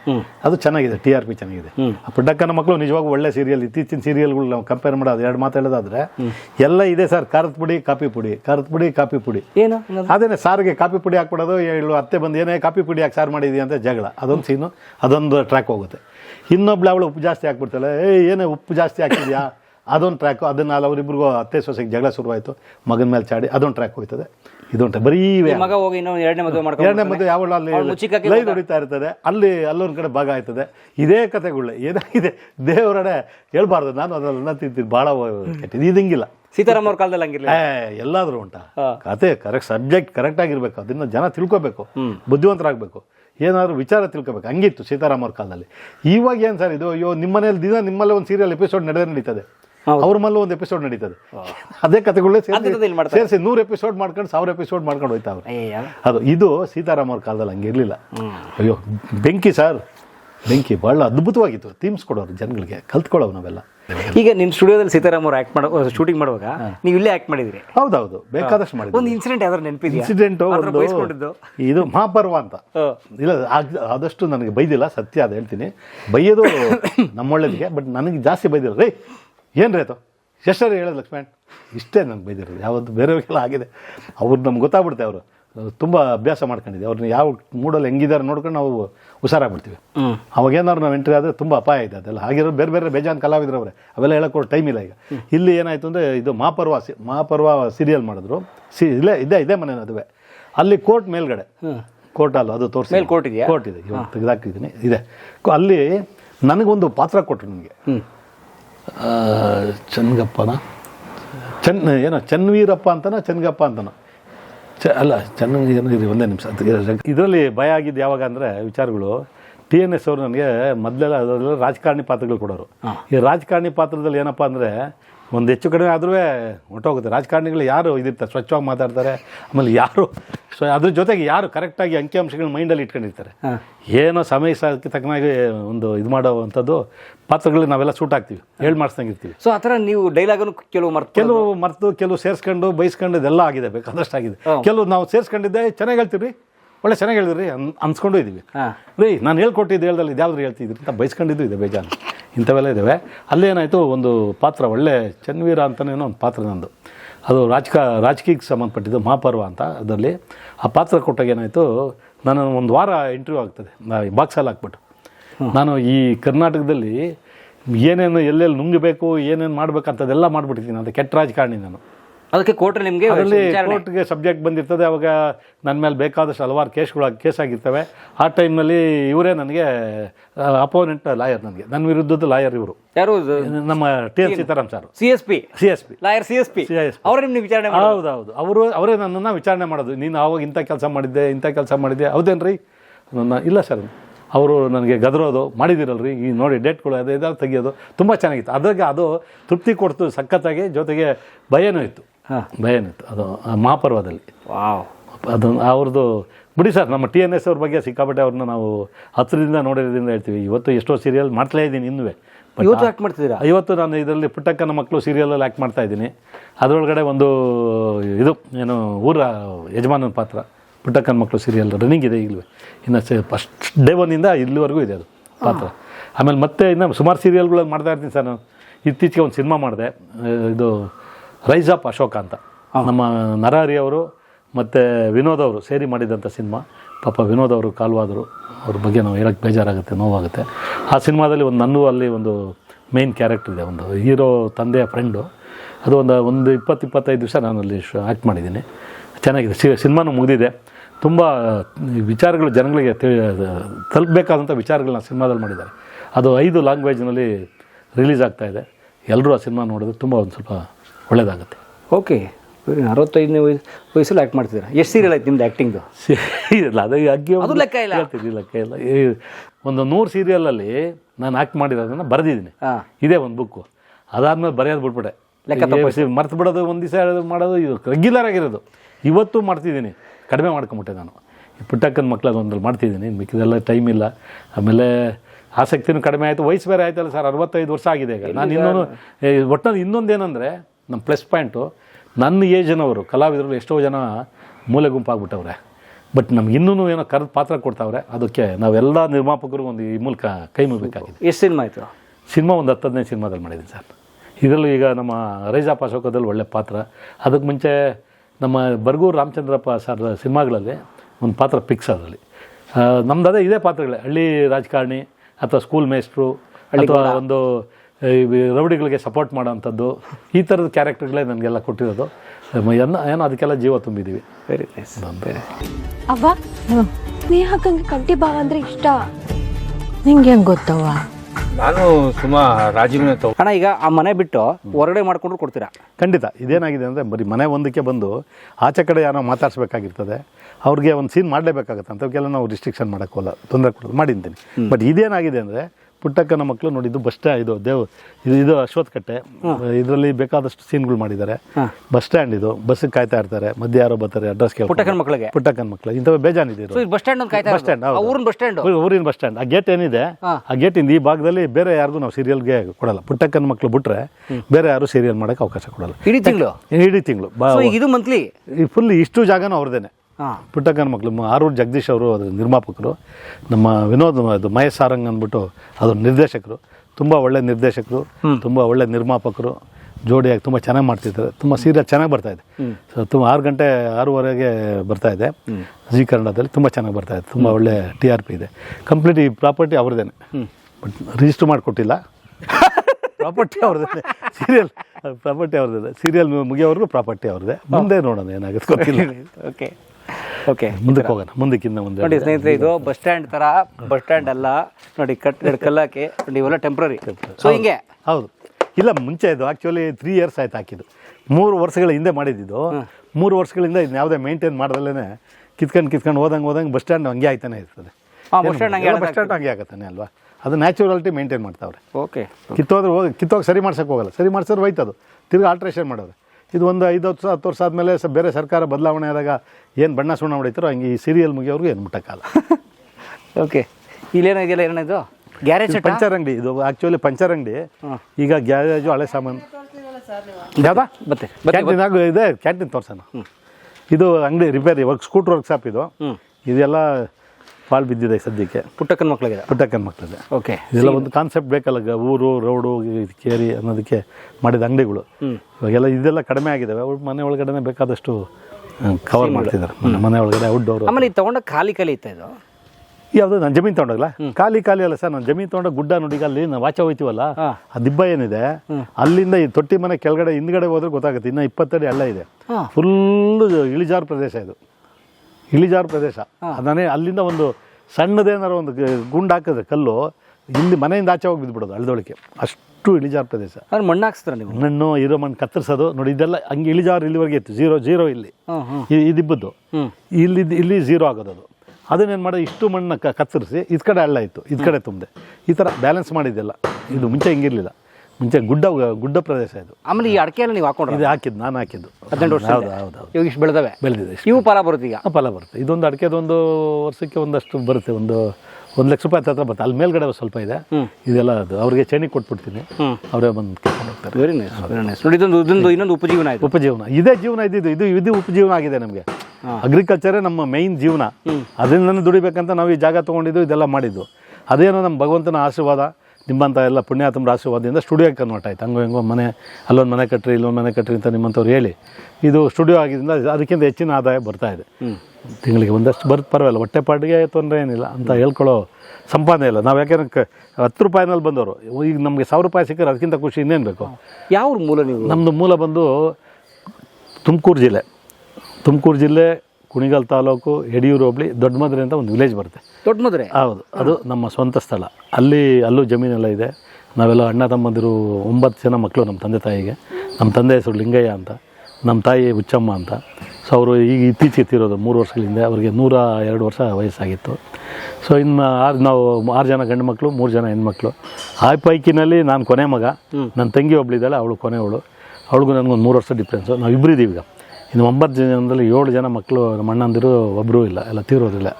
ಅದು ಚೆನ್ನಾಗಿದೆ ಟಿ ಆರ್ ಪಿ ಚೆನ್ನಾಗಿದೆ. ಪುಟ್ಟಕ್ಕನ ಮಕ್ಕಳು ನಿಜವಾಗೂ ಒಳ್ಳೆ ಸೀರಿಯಲ್ ಇತ್ತೀಚಿನ ಸೀರಿಯಲ್ಗಳು ನಾವು ಕಂಪೇರ್ ಮಾಡೋದು ಎರಡು ಮಾತಾಡೋದಾದ್ರೆ ಎಲ್ಲ ಇದೆ ಸರ್ ಖಾರದ ಪುಡಿ ಕಾಫಿ ಪುಡಿ ಖಾರದ ಪುಡಿ ಕಾಫಿ ಪುಡಿ. ಏನು? ಅದೇನೆ ಸಾರಿಗೆ ಕಾಫಿ ಪುಡಿ ಹಾಕ್ಬಿಡೋದು ಹೇಳು ಅತ್ತೆ ಬಂದು ಏನೇ ಕಾಫಿ ಪುಡಿ ಹಾಕಿ ಸಾರು ಮಾಡಿದ್ಯಾ ಅಂತ ಜಗಳ. ಅದೊಂದು ಸೀನು ಅದೊಂದು ಟ್ರ್ಯಾಕ್ ಹೋಗುತ್ತೆ. ಇನ್ನೊಬ್ಳು ಅವಳು ಉಪ್ಪು ಜಾಸ್ತಿ ಹಾಕ್ಬಿಡ್ತಾಳೆ ಏ ಏನೇ ಉಪ್ಪು ಜಾಸ್ತಿ ಹಾಕಿದ್ಯಾ? ಅದೊಂದು ಟ್ರ್ಯಾಕು ಅದನ್ನ ಅವರಿಬ್ರಿಗೂ ಅತ್ತೆ ಸೊಸೆಗೆ ಜಗಳ ಶುರುವಾಯಿತು. ಮಗನ ಮೇಲೆ ಚಾಡಿ ಅದೊಂದು ಟ್ರ್ಯಾಕ್ ಹೋಯ್ತದೆ. ಇದೊಂದು ಟ್ರ್ಯಾಕ್ ಬರೀ ಮಗ ಹೋಗಿ ಇನ್ನೊಂದು ಎರಡನೇ ಮದುವೆ ಮಾಡ್ಕೊಂಡು ಎರಡನೇ ಮದುವೆ ಯಾವಳು ಅಲ್ಲಿ ಲೈನ್ ಹೊಡಿತಾ ಇರ್ತದೆ. ಅಲ್ಲಿ ಅಲ್ಲೊಂದು ಕಡೆ ಭಾಗ ಆಯ್ತದೆ. ಇದೇ ಕಥೆಗಳು ಏನಾಗಿದೆ ದೇವರಡೆ ಹೇಳ್ಬಾರ್ದು. ನಾನು ಅದನ್ನ ತಿಂತೀನಿ. ಭಾಳ ಕೆಟ್ಟಿದ್ದು. ಇದಂಗಿಲ್ಲ ಹಿಂಗಿಲ್ಲ. ಸೀತಾರಾಮ್ ಅವ್ರ ಕಾಲದಲ್ಲಿ ಹಂಗಿರ್ಲಿಲ್ಲ. ಎಲ್ಲಾದರೂ ಎಲ್ಲಾದ್ರೂ ಉಂಟಾ. ಕತೆ ಕರೆಕ್ಟ್ ಸಬ್ಜೆಕ್ಟ್ ಕರೆಕ್ಟ್ ಆಗಿರ್ಬೇಕು. ಅದನ್ನ ಜನ ತಿಳ್ಕೊಬೇಕು. ಬುದ್ಧಿವಂತರಾಗಬೇಕು. ಏನಾದರೂ ವಿಚಾರ ತಿಳ್ಕೊಬೇಕು. ಹಂಗಿತ್ತು ಸೀತಾರಾಮ್ ಅವ್ರ ಕಾಲದಲ್ಲಿ. ಇವಾಗ ಏನು ಸರ್ ಇದು? ಅಯ್ಯೋ ನಿಮ್ಮ ಮನೇಲಿ ದಿನ ನಿಮ್ಮಲ್ಲೇ ಒಂದು ಸೀರಿಯಲ್ ಎಪಿಸೋಡ್ ನಡೆದೇ ನಡೀತದೆ. ಅವ್ರ ಮಲ್ಲೂ ಒಂದು ಎಪಿಸೋಡ್ ನಡೀತದೆ. ಅದೇ ಮಾಡ್ತಾರೆ. ಸೇರಿಸಿ ನೂರು ಎಪಿಸೋಡ್ ಮಾಡ್ಕೊಂಡು ಸಾವಿರ ಎಪಿಸೋಡ್ ಮಾಡ್ಕೊಂಡು ಹೋಯ್ತಾವ್ರು ಅದು ಇದು ಸೀತಾರಾಮ್ ಅವ್ರ ಕಾಲದಲ್ಲಿ ಹಂಗಿರಲಿಲ್ಲ ಅಯ್ಯೋ ಬೆಂಕಿ ಸರ್ ಬೆಂಕಿ ಭಾಳ ಅದ್ಭುತವಾಗಿತ್ತು. ಥೀಮ್ಸ್ ಕೊಡೋರು ಜನಗಳಿಗೆ ಕಲ್ತ್ಕೊಳ್ಳೋವು ನಾವೆಲ್ಲ. ಈಗ ನಿಮ್ಮ ಸ್ಟುಡಿಯೋದಲ್ಲಿ ಸೀತಾರಾಮ್ ಅವರು ಆಕ್ಟ್ ಮಾಡೋ ಶೂಟಿಂಗ್ ಮಾಡುವಾಗ ನೀವು ಇಲ್ಲೇ ಆಕ್ಟ್ ಮಾಡಿದ್ರಿ? ಹೌದೌದು ಬೇಕಾದಷ್ಟು ಮಾಡಿ ಒಂದು ಇನ್ಸಿಡೆಂಟ್ ಯಾವ್ದಾರು ನೆನಪಿದೆ ಇನ್ಸಿಡೆಂಟ್ ಒಂದು ಇದು ಮಹಾಪರ್ವ ಅಂತ. ಇಲ್ಲ ಆದಷ್ಟು ನನಗೆ ಬೈದಿಲ್ಲ ಸತ್ಯ ಅದು ಹೇಳ್ತೀನಿ. ಬೈಯೋದು ನಮ್ಮೊಳ್ಳೇದಿಗೆ ಬಟ್ ನನಗೆ ಜಾಸ್ತಿ ಬೈದಿಲ್ಲ. ರೇ ಏನು ರೇತು ಎಷ್ಟರ ಹೇಳೋದು ಲಕ್ಷ್ಮಣ್? ಇಷ್ಟೇ ನಂಗೆ ಬೈದಿರೋದು. ಯಾವತ್ತು ಬೇರೆಯವ್ರಿಗೆಲ್ಲ ಆಗಿದೆ. ಅವ್ರು ನಮ್ಗೆ ಗೊತ್ತಾಗ್ಬಿಡುತ್ತೆ ಅವರು. ತುಂಬ ಅಭ್ಯಾಸ ಮಾಡ್ಕೊಂಡಿದ್ದೆ. ಅವ್ರನ್ನ ಯಾವ ಮೂಡಲ್ಲಿ ಹೆಂಗಿದ್ದಾರೆ ನೋಡ್ಕೊಂಡು ನಾವು ಹುಷಾರಾಗ್ಬಿಡ್ತೀವಿ. ಅವಾಗೇನಾದ್ರು ನಾವು ಎಂಟ್ರಿ ಆದರೆ ತುಂಬ ಅಪಾಯ ಇದೆ ಅದೆಲ್ಲ. ಹಾಗಿರೋ ಬೇರೆ ಬೇರೆ ಬೇಜಾನ್ ಕಲಾವಿದ್ರು ಅವರೇ. ಅವೆಲ್ಲ ಹೇಳೋಕೆ ಟೈಮ್ ಇಲ್ಲ ಈಗ. ಇಲ್ಲಿ ಏನಾಯಿತು ಅಂದರೆ ಇದು ಮಾಪರ್ವ ಸಿ ಮಾಪರ್ವ ಸೀರಿಯಲ್ ಮಾಡಿದ್ರು. ಸಿ ಇಲ್ಲೇ ಇದೆ ಇದೇ ಮನೆ ಅದುವೆ ಅಲ್ಲಿ ಕೋರ್ಟ್ ಮೇಲ್ಗಡೆ. ಕೋರ್ಟ್ ಅಲ್ಲ ಅದು ತೋರಿಸಿ ಕೋರ್ಟ್ ಇದೆ? ಕೋರ್ಟ್ ಇದೆ. ಇವಾಗ ತೆಗೆದಾಕಿದ್ದೀನಿ ಇದೆ. ಅಲ್ಲಿ ನನಗೊಂದು ಪಾತ್ರ ಕೊಟ್ಟರು ನನಗೆ ಹ್ಮ್ ಚನ್ನ ಚನ್ ಏನೋ ಚನ್ವೀರಪ್ಪ ಅಂತನ ಚನ್ನಗಪ್ಪ ಅಂತನ? ಚ ಅಲ್ಲ ಚೆನ್ನ ಏನೋ ಒಂದೇ ನಿಮಿಷ ಇದರಲ್ಲಿ ಭಯ ಆಗಿದ್ದು ಯಾವಾಗ ಅಂದರೆ ವಿಚಾರಗಳು ಟಿ ಎನ್ ಎಸ್ ಅವರು ನನಗೆ ಮೊದಲೆಲ್ಲ ಅದರಲ್ಲ ರಾಜಕಾರಣಿ ಪಾತ್ರಗಳು ಕೊಡೋರು. ಈ ರಾಜಕಾರಣಿ ಪಾತ್ರದಲ್ಲಿ ಏನಪ್ಪ ಅಂದರೆ ಒಂದು ಹೆಚ್ಚು ಕಡಿಮೆ ಆದ್ರೂ ಹೊಟ್ಟೋಗುತ್ತೆ ರಾಜಕಾರಣಿಗಳು ಯಾರು ಇದಿರ್ತಾರೆ? ಸ್ವಚ್ಛವಾಗಿ ಮಾತಾಡ್ತಾರೆ. ಆಮೇಲೆ ಯಾರು ಸೊ ಅದ್ರ ಜೊತೆಗೆ ಯಾರು ಕರೆಕ್ಟಾಗಿ ಅಂಕಿಅಂಶಗಳನ್ನ ಮೈಂಡಲ್ಲಿ ಇಟ್ಕೊಂಡಿರ್ತಾರೆ? ಏನೋ ಸಮಯ ಸಾಕಿ ತಕ್ಕನಾಗಿ ಒಂದು ಇದು ಮಾಡೋವಂಥದ್ದು ಪಾತ್ರಗಳು ನಾವೆಲ್ಲ ಸೂಟ್ ಆಗ್ತೀವಿ ಹೇಳಿ ಮಾಡಿಸ್ದಂಗೆ ಇರ್ತೀವಿ ಸೊ ಆ ಥರ ನೀವು ಡೈಲಾಗನ್ನು ಕೆಲವು ಮರ್ತು ಕೆಲವು ಮರ್ತು ಕೆಲವು ಸೇರಿಸ್ಕೊಂಡು ಬೈಸ್ಕೊಂಡು ಇದೆಲ್ಲ ಆಗಿದೆ ಬೇಕಾದಷ್ಟು ಆಗಿದೆ. ಕೆಲವು ನಾವು ಸೇರಿಸ್ಕೊಂಡಿದ್ದೆ ಚೆನ್ನಾಗಿ ಹೇಳ್ತೀವಿ ಒಳ್ಳೆ ಚೆನ್ನಾಗಿ ಹೇಳಿದ್ರಿ ಅನ್ ಅನ್ಸ್ಕೊಂಡು ಇದ್ದೀವಿ. ರೀ ನಾನು ಹೇಳ್ಕೊಟ್ಟಿದ್ದು ಹೇಳ್ದಲ್ಲಿ ಇದ್ಯಾವ್ದು ಹೇಳ್ತಿದ್ರಿ ಅಂತ ಬೈಸ್ಕೊಂಡಿದ್ದು ಇದೆ ಬೇಜಾನು ಇಂಥವೆಲ್ಲ ಇದ್ದಾವೆ ಅಲ್ಲೇನಾಯಿತು ಒಂದು ಪಾತ್ರ ಒಳ್ಳೆ ಚನ್ವೀರ ಅಂತಲೇ ಒಂದು ಪಾತ್ರ ನಂದು. ಅದು ರಾಜಕ ರಾಜಕೀಯಕ್ಕೆ ಸಂಬಂಧಪಟ್ಟಿದ್ದು ಮಹಾಪರ್ವ ಅಂತ ಅದರಲ್ಲಿ. ಆ ಪಾತ್ರ ಕೊಟ್ಟಾಗ ಏನಾಯಿತು ನಾನು ಒಂದು ವಾರ ಇಂಟರ್ವ್ಯೂ ಆಗ್ತದೆ. ಬಾಕ್ಸಲ್ಲಿ ಹಾಕ್ಬಿಟ್ಟು. ನಾನು ಈ ಕರ್ನಾಟಕದಲ್ಲಿ ಏನೇನು ಎಲ್ಲೆಲ್ಲಿ ನುಂಗಬೇಕು ಏನೇನು ಮಾಡ್ಬೇಕಂತದೆಲ್ಲ ಮಾಡಿಬಿಟ್ಟಿದ್ದೀನಿ. ಅಂತ ಕೆಟ್ಟ ರಾಜಕಾರಣಿ ನಾನು. ಅದಕ್ಕೆ ಕೋರ್ಟ್ ನಿಮಗೆ ಅದರಲ್ಲಿ ಕೋರ್ಟ್ಗೆ ಸಬ್ಜೆಕ್ಟ್ ಬಂದಿರ್ತದೆ ಅವಾಗ ನನ್ನ ಮೇಲೆ ಬೇಕಾದಷ್ಟು ಹಲವಾರು ಕೇಸ್ಗಳು ಕೇಸ್ ಆಗಿರ್ತವೆ ಆ ಟೈಮ್ನಲ್ಲಿ ಇವರೇ ನನಗೆ ಅಪೋನೆಂಟ್ ಲಾಯರ್ ನನಗೆ. ನನ್ನ ವಿರುದ್ಧದ ಲಾಯರ್ ಇವರು. ಯಾರು ನಮ್ಮ T N Sitaram sir. C S P? C S P. Lawyer C S P? Yes ಅವರೇ ನಿಮ್ಗೆ ವಿಚಾರಣೆ ಹೌದು ಹೌದು. ಅವರು ಅವರೇ ನನ್ನನ್ನು ವಿಚಾರಣೆ ಮಾಡೋದು. ನೀನು ಆವಾಗ ಇಂಥ ಕೆಲಸ ಮಾಡಿದ್ದೆ ಇಂಥ ಕೆಲಸ ಮಾಡಿದ್ದೆ. ಹೌದೇನ್ರಿ? ನನ್ನ ಇಲ್ಲ ಸರ್. ಅವರು ನನಗೆ ಗದರೋದು. ಮಾಡಿದಿರಲ್ರಿ. ಈ ನೋಡಿ ಡೇಟ್ಗಳು ಅದೇ ಇದಾಗಿ ತೆಗಿಯೋದು. ತುಂಬ ಚೆನ್ನಾಗಿತ್ತು. ಅದಕ್ಕೆ ಅದು ತೃಪ್ತಿ ಕೊಡ್ತು ಸಖತ್ತಾಗಿ. ಜೊತೆಗೆ ಭಯನೂ ಇತ್ತು. ಹಾ. ಭಯ ಅದು ಆ ಮಹಾಪರ್ವದಲ್ಲಿ ವಾವ್. ಅದು ಅವ್ರದ್ದು ಬಿಡಿ ಸರ್ ನಮ್ಮ ಟಿ ಎನ್ ಎಸ್ ಅವ್ರ ಬಗ್ಗೆ ಸಿಕ್ಕಾಪಟ್ಟೆ ಅವ್ರನ್ನ ನಾವು ಹತ್ತಿರದಿಂದ ನೋಡಿರೋದ್ರಿಂದ ಹೇಳ್ತೀವಿ. ಇವತ್ತು ಎಷ್ಟೋ ಸೀರಿಯಲ್ ಮಾಡ್ತಾ ಇದ್ದೀನಿ ಇನ್ನೂ ಇವತ್ತು ಆ್ಯಕ್ಟ್ ಮಾಡ್ತಿದ್ದೀರಾ? ಇವತ್ತು ನಾನು ಇದರಲ್ಲಿ ಪುಟ್ಟಕ್ಕನ ಮಕ್ಕಳು ಸೀರಿಯಲಲ್ಲಿ ಆ್ಯಕ್ಟ್ ಮಾಡ್ತಾ ಇದ್ದೀನಿ. ಅದರೊಳಗಡೆ ಒಂದು ಇದು ಏನು ಊರ ಯಜಮಾನನ ಪಾತ್ರ. ಪುಟ್ಟಕ್ಕನ ಮಕ್ಕಳು ಸೀರಿಯಲ್ ರನ್ನಿಂಗ್ ಇದೆ ಈಗಲೂ. ಇನ್ನು ಫಸ್ಟ್ ಡೇ ಒನ್ನಿಂದ ಇಲ್ಲಿವರೆಗೂ ಇದೆ ಅದು ಪಾತ್ರ. ಆಮೇಲೆ ಮತ್ತೆ ಇನ್ನು ಸುಮಾರು ಸೀರಿಯಲ್ಗಳಲ್ಲಿ ಮಾಡ್ತಾ ಇರ್ತೀನಿ ಸರ್ ನಾನು. ಇತ್ತೀಚೆಗೆ ಒಂದು ಸಿನಿಮಾ ಮಾಡಿದೆ. ಇದು ರೈಸ್ ಆಫ್ ಅಶೋಕ ಅಂತ. ನಮ್ಮ ನರಹರಿ ಅವರು ಮತ್ತು ವಿನೋದ್ ಅವರು ಸೇರಿ ಮಾಡಿದಂಥ ಸಿನಿಮಾ. ಪಾಪ ವಿನೋದ್ ಅವರು ಕಾಲ್ವಾದರು. ಅವ್ರ ಬಗ್ಗೆ ನಾವು ಹೇಳೋಕ್ಕೆ ಬೇಜಾರಾಗುತ್ತೆ ನೋವಾಗುತ್ತೆ. ಆ ಸಿನಿಮಾದಲ್ಲಿ ಒಂದು ನನ್ನೂ ಅಲ್ಲಿ ಒಂದು ಮೇನ್ ಕ್ಯಾರೆಕ್ಟರ್ ಇದೆ ಒಂದು ಹೀರೋ ತಂದೆಯ ಫ್ರೆಂಡು ಅದು ಒಂದು ಒಂದು ಇಪ್ಪತ್ತು ಇಪ್ಪತ್ತೈದು ದಿವಸ ನಾನು ಅಲ್ಲಿ ಆ್ಯಕ್ಟ್ ಮಾಡಿದ್ದೀನಿ. ಚೆನ್ನಾಗಿದೆ. ಸಿ ಸಿನಿಮಾನು ಮುಗಿದಿದೆ. ತುಂಬ ವಿಚಾರಗಳು ಜನಗಳಿಗೆ ತಿಳಿ ತಲುಪಬೇಕಾದಂಥ ವಿಚಾರಗಳನ್ನ ಸಿನಿಮಾದಲ್ಲಿ ಮಾಡಿದ್ದಾರೆ. ಅದು ಐದು ಲ್ಯಾಂಗ್ವೇಜ್ನಲ್ಲಿ ರಿಲೀಸ್ ಆಗ್ತಾಯಿದೆ ಇದೆ. ಎಲ್ಲರೂ ಆ ಸಿನಿಮಾ ನೋಡಿದ್ರೆ ತುಂಬ ಒಂದು ಸ್ವಲ್ಪ ಒಳ್ಳೆಯದಾಗುತ್ತೆ ಓಕೆ. ಅರವತ್ತೈದನೇ ವಯಸ್ಸು ವಯಸ್ಸಲ್ಲಿ ಆ್ಯಕ್ಟ್ ಮಾಡ್ತಿದ್ದೀರಾ? ಎಷ್ಟು ಸೀರಿಯಲ್ ಆಯ್ತು ನಿಮ್ದು ಆ್ಯಕ್ಟಿಂಗ್ದು ಇಲ್ಲ ಅದು ಅಗ್ಗಿ ಅದು ಲೆಕ್ಕ ಇಲ್ಲ. ಹೇಳ್ತೀನಿ ಲೆಕ್ಕ ಇಲ್ಲ. ಒಂದು ನೂರು ಸೀರಿಯಲಲ್ಲಿ ನಾನು ಆ್ಯಕ್ಟ್ ಮಾಡಿರೋದನ್ನು ಬರೆದಿದ್ದೀನಿ. ಹಾಂ. ಇದೇ ಒಂದು ಬುಕ್ಕು ಅದಾದಮೇಲೆ ಬರೆಯೋದು ಬಿಟ್ಬಿಟ್ಟೆ. ಲೆಕ್ಕ ಮರ್ತು ಬಿಡೋದು ಒಂದು ದಿವಸ ಮಾಡೋದು ಇದು ರೆಗ್ಯುಲರ್ ಆಗಿರೋದು. ಇವತ್ತು ಮಾಡ್ತಿದ್ದೀನಿ. ಕಡಿಮೆ ಮಾಡ್ಕೊಂಬಿಟ್ಟೆ ನಾನು. ಈ ಪುಟ್ಟಕ್ಕನ ಮಕ್ಳದ್ದು ಒಂದಲ್ಲಿ ಮಾಡ್ತಿದ್ದೀನಿ. ಮಿಕ್ಕಿದೆಲ್ಲ ಟೈಮ್ ಇಲ್ಲ. ಆಮೇಲೆ ಆಸಕ್ತಿನೂ ಕಡಿಮೆ ಆಯಿತು. ವಯಸ್ಸು ಬೇರೆ ಆಯ್ತಲ್ಲ ಸರ್ ಅರವತ್ತೈದು ವರ್ಷ ಆಗಿದೆ ಈಗ. ನಾನು ಇನ್ನೊಂದು ಒಟ್ಟಲ್ಲಿ ಇನ್ನೊಂದೇನೆಂದರೆ ನಮ್ಮ ಪ್ಲಸ್ ಪಾಯಿಂಟು ನನ್ನ ಏಜ್ನವರು ಕಲಾವಿದರು ಎಷ್ಟೋ ಜನ ಮೂಲೆ ಗುಂಪಾಗ್ಬಿಟ್ಟವ್ರೆ. ಬಟ್ ನಮ್ಗೆ ಇನ್ನೂ ಏನೋ ಕರೆದು ಪಾತ್ರ ಕೊಡ್ತಾವ್ರೆ ಅದಕ್ಕೆ ನಾವೆಲ್ಲ ನಿರ್ಮಾಪಕರು ಒಂದು ಈ ಮೂಲಕ ಕೈ ಮುಗಬೇಕಾಗಿದೆ. ಎಷ್ಟು ಸಿನಿಮಾ ಆಯಿತು? ಸಿನಿಮಾ ಒಂದು ಹತ್ತು ಹದಿನೈದು ಸಿನಿಮಾದಲ್ಲಿ ಮಾಡಿದ್ದೀನಿ ಸರ್. ಇದರಲ್ಲೂ ಈಗ ನಮ್ಮ ರೈಜಾ ಪಾಶೋಕದಲ್ಲಿ ಒಳ್ಳೆ ಪಾತ್ರ. ಅದಕ್ಕೆ ಮುಂಚೆ ನಮ್ಮ ಬರ್ಗೂರು ರಾಮಚಂದ್ರಪ್ಪ ಸರ್ ಸಿನಿಮಾಗಳಲ್ಲಿ ಒಂದು ಪಾತ್ರ ಪಿಕ್ಸ್ ಅದರಲ್ಲಿ ನಮ್ದು ಅದೇ ಇದೇ ಪಾತ್ರಗಳೇ ಹಳ್ಳಿ ರಾಜಕಾರಣಿ ಅಥವಾ ಸ್ಕೂಲ್ ಮೇಸ್ಟ್ರು ಅಥವಾ ಒಂದು ರೌಡಿಗಳಿಗೆ ಸಪೋರ್ಟ್ ಮಾಡೋವಂಥದ್ದು ಈ ಥರದ ಕ್ಯಾರೆಕ್ಟರ್ಗಳೇ ನನಗೆಲ್ಲ ಕೊಟ್ಟಿರೋದು. ಏನೋ ಏನು ಅದಕ್ಕೆಲ್ಲ ಜೀವ ತುಂಬಿದ್ದೀವಿ ವೆರಿ ನೈಸ್ ಅವ್ವ ಸ್ನೇಹಕ್ಕಂಗೆ ಕಂಟಿ ಭಾವ ಅಂದರೆ ಇಷ್ಟ. ನಿಂಗೆ ಹೆಂಗೆ ಗೊತ್ತವ್ವ? ನಾನು ಸುಮಾ ರಾಜೀವ್ನ ತಗೊ ಅಣ್ಣ ಈಗ ಆ ಮನೆ ಬಿಟ್ಟು ಹೊರಗಡೆ ಮಾಡ್ಕೊಂಡ್ರು ಕೊಡ್ತೀರಾ? ಖಂಡಿತ ಇದೇನಾಗಿದೆ ಅಂದರೆ ಬರೀ ಮನೆ ಒಂದಕ್ಕೆ ಬಂದು ಆಚೆ ಕಡೆ ಯಾರೋ ಮಾತಾಡಿಸ್ಬೇಕಾಗಿರ್ತದೆ. ಅವ್ರಿಗೆ ಒಂದು ಸೀನ್ ಮಾಡಲೇಬೇಕಾಗತ್ತೆ ಅಂಥವಕ್ಕೆಲ್ಲ ನಾವು ರಿಸ್ಟ್ರಿಕ್ಷನ್ ಮಾಡೋಕ್ಕೋಲ್ಲ ತೊಂದರೆ ಕೊಡೋದು ಮಾಡಿದ್ದೀನಿ ಬಟ್ ಇದೇನಾಗಿದೆ ಅಂದರೆ ಪುಟ್ಟಕ್ಕನ ಮಕ್ಕಳು ನೋಡಿದ್ದು ಬಸ್ ಸ್ಟ್ಯಾಂಡ್ ಇದು ದೇವ್ ಇದು ಇದು ಅಶ್ವಥ್ ಕಟ್ಟೆ ಇದರಲ್ಲಿ ಬೇಕಾದಷ್ಟು ಸೀನ್ಗಳು ಮಾಡಿದ್ದಾರೆ. ಬಸ್ ಸ್ಟ್ಯಾಂಡ್ ಇದು ಬಸ್ಸಿಗೆ ಕಾಯ್ತಾ ಇರ್ತಾರೆ ಮಧ್ಯ ಯಾರೋ ಬರ್ತಾರೆ ಅಡ್ರೆಸ್ ಕೇಳಿ ಪುಟ್ಟಕ್ಕನ ಮಕ್ಕಳಿಗೆ ಪುಟ್ಟಕ್ಕನ ಮಕ್ಕಳು ಇಂಥವು ಬೇಜಾನಿದೆ ಬಸ್ ಸ್ಟ್ಯಾಂಡ್ ಒಂದು ಕಾಯ್ತಾ ಬಸ್ ಸ್ಟ್ಯಾಂಡ್ ಊರಿನ ಬಸ್ ಸ್ಟ್ಯಾಂಡ್? ಊರಿನ ಬಸ್ ಸ್ಟ್ಯಾಂಡ್. ಆ ಗೇಟ್ ಏನಿದೆ ಆ ಗೇಟಿಂದ ಈ ಭಾಗದಲ್ಲಿ ಬೇರೆ ಯಾರಿಗೂ ನಾವು ಸೀರಿಯಲ್ಗೆ ಕೊಡಲ್ಲ. ಪುಟ್ಟಕ್ಕನ ಮಕ್ಕಳು ಬಿಟ್ರೆ ಬೇರೆ ಯಾರು ಸೀರಿಯಲ್ ಮಾಡೋಕ್ಕೆ ಅವಕಾಶ ಕೊಡಲ್ಲ. ಇಡೀ ತಿಂಗಳು? ಇಡೀ ತಿಂಗಳು. ಇದು ಮಂತ್ಲಿ ಈ ಫುಲ್ ಇಷ್ಟು ಜಾಗನೂ ಅವ್ರದ್ದೇನೆ ಪುಟ್ಟಕ್ಕನ ಮಕ್ಕಳು ಆರೂರು ಜಗದೀಶ್ ಅವರು ಅದ್ರ ನಿರ್ಮಾಪಕರು. ನಮ್ಮ ವಿನೋದ್ ಅದು ಮಹೇಶ್ ಸಾರಂಗ್ ಅಂದ್ಬಿಟ್ಟು ಅದ್ರ ನಿರ್ದೇಶಕರು. ತುಂಬ ಒಳ್ಳೆ ನಿರ್ದೇಶಕರು ತುಂಬ ಒಳ್ಳೆ ನಿರ್ಮಾಪಕರು. ಜೋಡಿಯಾಗಿ ತುಂಬ ಚೆನ್ನಾಗಿ ಮಾಡ್ತಿದ್ದಾರೆ. ತುಂಬ ಸೀರಿಯಲ್ ಚೆನ್ನಾಗಿ ಬರ್ತಾ ಇದೆ. ಸೊ ತುಂಬ ಆರು ಗಂಟೆ ಆರೂವರೆಗೆ ಬರ್ತಾ ಇದೆ. ಜಿ ಕನ್ನಡದಲ್ಲಿ ತುಂಬ ಚೆನ್ನಾಗಿ ಬರ್ತಾ ಇದೆ. ತುಂಬ ಒಳ್ಳೆ ಟಿ ಆರ್ ಪಿ ಇದೆ. ಕಂಪ್ಲೀಟ್ ಈ ಪ್ರಾಪರ್ಟಿ ಅವ್ರದ್ದೇನೆ ಬಟ್ ರಿಜಿಸ್ಟರ್ ಮಾಡಿಕೊಟ್ಟಿಲ್ಲ. ಪ್ರಾಪರ್ಟಿ ಅವ್ರದ್ದೇ ಸೀರಿಯಲ್ ಪ್ರಾಪರ್ಟಿ ಅವ್ರದ್ದೇ ಸೀರಿಯಲ್ ಮುಗಿಯೋವರೆಗೂ ಪ್ರಾಪರ್ಟಿ ಅವ್ರದ್ದೇ ಮುಂದೆ ನೋಡೋಣ ಏನಾಗುತ್ತೆ ಗೊತ್ತಿಲ್ಲ. ಓಕೆ ಓಕೆ ಮುಂದಕ್ಕೆ ಹೋಗೋಣ. ಮುಂದಕ್ಕಿಂತ ಮುಂದೆ. ನೋಡಿ ಸ್ನೇಹಿತರೆ ಇದು ಬಸ್ ಸ್ಟ್ಯಾಂಡ್ ತರ ಬಸ್ ಸ್ಟ್ಯಾಂಡ್ ಅಲ್ಲ. ನೋಡಿ ಕಟ್ ಕಲ್ಲಾಕಿ ನೋಡಿ ಇವೆಲ್ಲ ಟೆಂಪ್ರರಿ ಸೊ ಹಿಂಗೆ. ಹೌದು. ಇಲ್ಲ ಮುಂಚೆ ಇದು ಆ್ಯಕ್ಚುಲಿ ತ್ರೀ ಇಯರ್ಸ್ ಆಯ್ತು ಹಾಕಿದ್ದು. ಮೂರು ವರ್ಷಗಳ ಹಿಂದೆ ಮಾಡಿದ್ದು ಮೂರು ವರ್ಷಗಳಿಂದ ಇದನ್ನ ಯಾವುದೇ ಮೇಂಟೈನ್ ಮಾಡ್ದಲ್ಲೇ ಕಿತ್ಕೊಂಡು ಕಿತ್ಕೊಂಡು ಹೋದಂಗೆ ಹೋದಂಗೆ ಬಸ್ ಸ್ಟ್ಯಾಂಡ್ ಹಂಗೆ ಆಯ್ತಾನೆ ಇರ್ತದೆ. ಹಂಗೆ ಬಸ್ ಸ್ಟ್ಯಾಂಡ್ ಹಂಗೆ ಆಗತ್ತಾನೆ ಅಲ್ವಾ? ಅದು ನ್ಯಾಚುರಾಲಿಟಿ ಮೇಂಟೈನ್ ಮಾಡ್ತಾವ್ರೆ. ಓಕೆ ಕಿತ್ತೋದ್ರೆ ಹೋಗಿ ಕಿತ್ತೋಗಿ ಸರಿ ಮಾಡ್ಸೋಕೆ ಹೋಗಲ್ಲ. ಸರಿ ಮಾಡ್ಸೋರು ಹೋಯ್ತದು. ತಿರ್ಗಿ ಆಲ್ಟ್ರೇಷನ್ ಮಾಡೋರು. ಇದು ಒಂದು ಐದು ವರ್ಷ ಹತ್ತು ವರ್ಷ ಆದಮೇಲೆ ಸ ಬೇರೆ ಸರ್ಕಾರ ಬದಲಾವಣೆ ಆದಾಗ ಏನು ಬಣ್ಣ ಸುಣ್ಣ ಹೊಡಿತಾರೋ ಹಂಗೆ ಈ ಸೀರಿಯಲ್ ಮುಗಿಯೋರ್ಗು ಏನು ಮುಟ್ಟಕ್ಕಾಗಲ್ಲ. ಓಕೆ ಇಲ್ಲೇನಾಗಿಲ್ಲ ಏನಿದು? ಗ್ಯಾರೇಜ್ ಪಂಚರ್ ಅಂಗಡಿ ಇದು ಆ್ಯಕ್ಚುಲಿ ಪಂಚರ್ ಅಂಗಡಿ. ಈಗ ಗ್ಯಾರೇಜು ಹಳೆ ಸಾಮಾನು. ಯಾವ್ದಾ? ಬತ್ತೆ ಕ್ಯಾಂಟೀನ್ ಇದೆ ಕ್ಯಾಂಟೀನ್ ತೋರ್ಸೋಣ. ಇದು ಅಂಗಡಿ ರಿಪೇರಿ ವರ್ಕ್ ಸ್ಕೂಟ್ರ್ ವರ್ಕ್ಶಾಪ್ ಇದು. ಇದೆಲ್ಲ ಪಾಲ್ ಬಿದ್ದಿದೆ ಸದ್ಯಕ್ಕೆ. ಪುಟ್ಟಕ್ಕನ ಮಕ್ಕಳಿಗೆ? ಪುಟ್ಟಕ್ಕನ ಮಕ್ಕಳಿದೆ ಓಕೆ ಇದೆಲ್ಲ ಒಂದು ಕಾನ್ಸೆಪ್ಟ್ ಬೇಕಲ್ಲ ಊರು ರೋಡು ಕೇರಿ ಅನ್ನೋದಕ್ಕೆ ಮಾಡಿದ ಅಂಗಡಿಗಳು. ಇವಾಗೆಲ್ಲ ಇದೆಲ್ಲ ಕಡಿಮೆ ಆಗಿದ್ದಾವೆ ಅವ್ರ ಮನೆ ಒಳಗಡೆ ಬೇಕಾದಷ್ಟು ಕವರ್ ಮಾಡ್ತಿದ್ದಾರೆ ಮನೆ- ಮನೆ ಒಳಗಡೆ ಔಟ್ಡೋರ್ ಆಮೇಲೆ ಇದು ತಗೊಂಡ ಖಾಲಿ ಖಾಲಿ ಇತ್ತ ಇದು? ಯಾವುದು? ನಾನು ಜಮೀನು ತೊಗೊಂಡೋಗಲ್ಲ ಖಾಲಿ ಖಾಲಿ ಅಲ್ಲ ಸರ್. ನಾನು ಜಮೀನು ತೊಗೊಂಡ ಗುಡ್ಡ ನೋಡಿ ಅಲ್ಲಿ ನಾವು ವಾಚ ಹೋಯ್ತೀವಲ್ಲ ಆ ದಿಬ್ಬ ಏನಿದೆ ಅಲ್ಲಿಂದ ಈ ತೊಟ್ಟಿ ಮನೆ ಕೆಳಗಡೆ ಹಿಂದ್ಗಡೆ ಹೋದ್ರೆ ಗೊತ್ತಾಗುತ್ತೆ. ಇನ್ನು ಇಪ್ಪತ್ತಡಿ ಅಲ್ಲ ಇದೆ. ಫುಲ್ ಫುಲ್ಲು ಇಳಿಜಾರು ಪ್ರದೇಶ ಇದು. ಇಳಿಜಾರು ಪ್ರದೇಶ. ಅದನ್ನೇ ಅಲ್ಲಿಂದ ಒಂದು ಸಣ್ಣದೇನಾರು ಒಂದು ಗುಂಡು ಹಾಕಿದ್ರೆ ಕಲ್ಲು ಇಲ್ಲಿ ಮನೆಯಿಂದ ಆಚೆ ಹೋಗಿ ಬಿದ್ಬಿಡೋದು ಹಳ್ದೊಳಕ್ಕೆ ಅಷ್ಟು ಇಳಿಜಾರು ಪ್ರದೇಶ. ಅಂದ್ರೆ ಮಣ್ಣು ಹಾಕ್ಸ್ತಾರೆ ನೀವು? ಮಣ್ಣು ಇರೋ ಮಣ್ಣು ಕತ್ತರಿಸೋದು. ನೋಡಿ ಇದೆಲ್ಲ ಹಂಗೆ ಇಳಿಜಾರು ಇಲ್ಲಿವರೆಗೆ ಇತ್ತು. ಜೀರೋ ಜೀರೋ ಇಲ್ಲಿ. ಇದಿಬ್ಬದ್ದು. ಇಲ್ಲಿ ಇಲ್ಲಿ ಜೀರೋ ಆಗೋದು ಅದು. ಅದನ್ನೇನು ಮಾಡೋದು? ಇಷ್ಟು ಮಣ್ಣು ಕತ್ತರಿಸಿ ಇದು ಕಡೆ ಹಳ್ಳ ಇತ್ತು. ಇದು ಕಡೆ ತುಂಬಿದೆ. ಈ ಥರ ಬ್ಯಾಲೆನ್ಸ್ ಮಾಡಿದ್ದೆಲ್ಲ ಇದು ಮುಂಚೆ ಹಿಂಗಿರಲಿಲ್ಲ. ಮುಂಚೆ ಗುಡ್ಡ ಗುಡ್ಡ ಪ್ರದೇಶ ಇದು. ಆಮೇಲೆ ಈ ಅಡಕೆ ಎಲ್ಲ ನೀವು ಹಾಕೊಂಡ್ರೆ? ಇದು ಹಾಕಿದ್ದು ನಾನು ಹಾಕಿದ್ದು. ಹದಿನೆಂಟು ವರ್ಷ ಹೌದು ಹೌದು ಹೌದು. ಇವಾಗ ಇಷ್ಟು ಬೆಳೆದವೆ? ಬೆಳೆದಿದೆ. ಇವು ಫಲ ಬರುತ್ತೆ ಈಗ? ಫಲ ಬರುತ್ತೆ. ಇದೊಂದು ಅಡಿಕೆದೊಂದು ವರ್ಷಕ್ಕೆ ಒಂದಷ್ಟು ಬರುತ್ತೆ. ಒಂದು ಒಂದು ಲಕ್ಷ ರೂಪಾಯಿ ಹತ್ರ ಬರುತ್ತೆ. ಅಲ್ಲಿ ಮೇಲ್ಗಡೆ ಸ್ವಲ್ಪ ಇದೆ. ಇದೆಲ್ಲ ಅದು. ಅವ್ರಿಗೆ ಚೇಣಿ ಕೊಟ್ಬಿಡ್ತೀನಿ. ಅವರೇ ಬಂದು ಕೇಳ್ಕೊಂಡು ಹೋಗ್ತಾರೆ. ವೆರಿ ನೈಸ್ ವೆರಿ ನೈಸ್ ನೋಡಿ ಇದೊಂದು ಇದೊಂದು ಇನ್ನೊಂದು ಉಪಜೀವನ ಆಯಿತು ಉಪಜೀವನ. ಇದೇ ಜೀವನ ಇದ್ದಿದ್ದು. ಇದು ಇದು ಉಪಜೀವನ ಆಗಿದೆ ನಮಗೆ. ಅಗ್ರಿಕಲ್ಚರೇ ನಮ್ಮ ಮೈನ್ ಜೀವನ. ಅದರಿಂದನೇ ದುಡಿಬೇಕಂತ ನಾವು ಈ ಜಾಗ ತೊಗೊಂಡಿದ್ದು ಇದೆಲ್ಲ ಮಾಡಿದ್ದು. ಅದೇನೋ ನಮ್ಮ ಭಗವಂತನ ಆಶೀರ್ವಾದ. ನಿಮ್ಮಂಥ ಎಲ್ಲ ಪುಣ್ಯಾತ್ಮರ ಆಶೀರ್ವಾದದಿಂದ ಸ್ಟುಡಿಯೋಗೆ ಕನ್ವರ್ಟ್ ಆಯಿತು. ಹಂಗೋ ಹೆಂಗೋ ಮನೆ ಅಲ್ಲೊಂದು ಮನೆ ಕಟ್ಟ್ರಿ ಇಲ್ಲೊಂದು ಮನೆ ಕಟ್ಟ್ರಿ ಅಂತ ನಿಮ್ಮಂಥವ್ರು ಹೇಳಿ ಇದು ಸ್ಟುಡಿಯೋ ಆಗಿದ್ದರಿಂದ ಅದಕ್ಕಿಂತ ಹೆಚ್ಚಿನ ಆದಾಯ ಬರ್ತಾ ಇದೆ. ತಿಂಗಳಿಗೆ ಒಂದಷ್ಟು ಬರ್ ಪರವಾಗಿಲ್ಲ ಹೊಟ್ಟೆಪಾಟಿಗೆ ತೊಂದರೆ ಏನಿಲ್ಲ ಅಂತ ಹೇಳ್ಕೊಳ್ಳೋ ಸಂಪಾದನೆ ಇಲ್ಲ. ನಾವು ಯಾಕೆಂದ್ರೆ ಕ- ಹತ್ತು ರೂಪಾಯಿನಲ್ಲಿ ಬಂದವರು ಈಗ ನಮಗೆ ಸಾವಿರ ರೂಪಾಯಿ ಸಿಕ್ಕರೆ ಅದಕ್ಕಿಂತ ಖುಷಿ ಇನ್ನೇನು ಬೇಕು? ಯಾವ ಮೂಲ ನೀವು? ನಮ್ಮದು ಮೂಲ ಬಂದು ತುಮಕೂರು ಜಿಲ್ಲೆ. ತುಮಕೂರು ಜಿಲ್ಲೆ ಕುಣಿಗಲ್ ತಾಲೂಕು ಯಡಿಯೂರು ಹೋಬಳಿ ದೊಡ್ಡ ಮದ್ರೆ ಅಂತ ಒಂದು ವಿಲೇಜ್ ಬರುತ್ತೆ. ದೊಡ್ಡಮದ್ರೆ? ಹೌದು. ಅದು ನಮ್ಮ ಸ್ವಂತ ಸ್ಥಳ. ಅಲ್ಲಿ ಅಲ್ಲೂ ಜಮೀನೆಲ್ಲ ಇದೆ. ನಾವೆಲ್ಲ ಅಣ್ಣ ತಮ್ಮಂದಿರು ಒಂಬತ್ತು ಜನ ಮಕ್ಕಳು ನಮ್ಮ ತಂದೆ ತಾಯಿಗೆ. ನಮ್ಮ ತಂದೆ ಹೆಸರು ಲಿಂಗಯ್ಯ ಅಂತ. ನಮ್ಮ ತಾಯಿ ಹುಚ್ಚಮ್ಮ ಅಂತ. ಸೊ ಅವರು ಈಗ ಇತ್ತೀಚೆಗೆ ತಿರೋದು ಮೂರು ವರ್ಷಗಳ ಹಿಂದೆ. ಅವರಿಗೆ ನೂರ ಎರಡು ವರ್ಷ ವಯಸ್ಸಾಗಿತ್ತು. ಸೊ ಇನ್ನು ಆರು ನಾವು ಆರು ಜನ ಗಂಡು ಮಕ್ಕಳು ಮೂರು ಜನ ಹೆಣ್ಮಕ್ಳು. ಆ ಪೈಕಿನಲ್ಲಿ ನಾನು ಕೊನೆ ಮಗ. ನನ್ನ ತಂಗಿ ಒಬ್ಳಿದ್ದಾಳೆ ಅವಳು ಕೊನೆಯವಳು. ಅವಳಿಗೂ ನನಗೊಂದು ಮೂರು ವರ್ಷ ಡಿಫ್ರೆನ್ಸು ನಾವು ಇಬ್ಬರಿದ್ದೀವಿ ಈಗ. ಇನ್ನು ಒಂಬತ್ತು ಜನದಲ್ಲಿ ಏಳು ಜನ ಮಕ್ಕಳು, ನಮ್ಮ ಅಣ್ಣಂದಿರು ಒಬ್ಬರೂ ಇಲ್ಲ, ಎಲ್ಲ ತೀರೋದಿಲ್ಲ.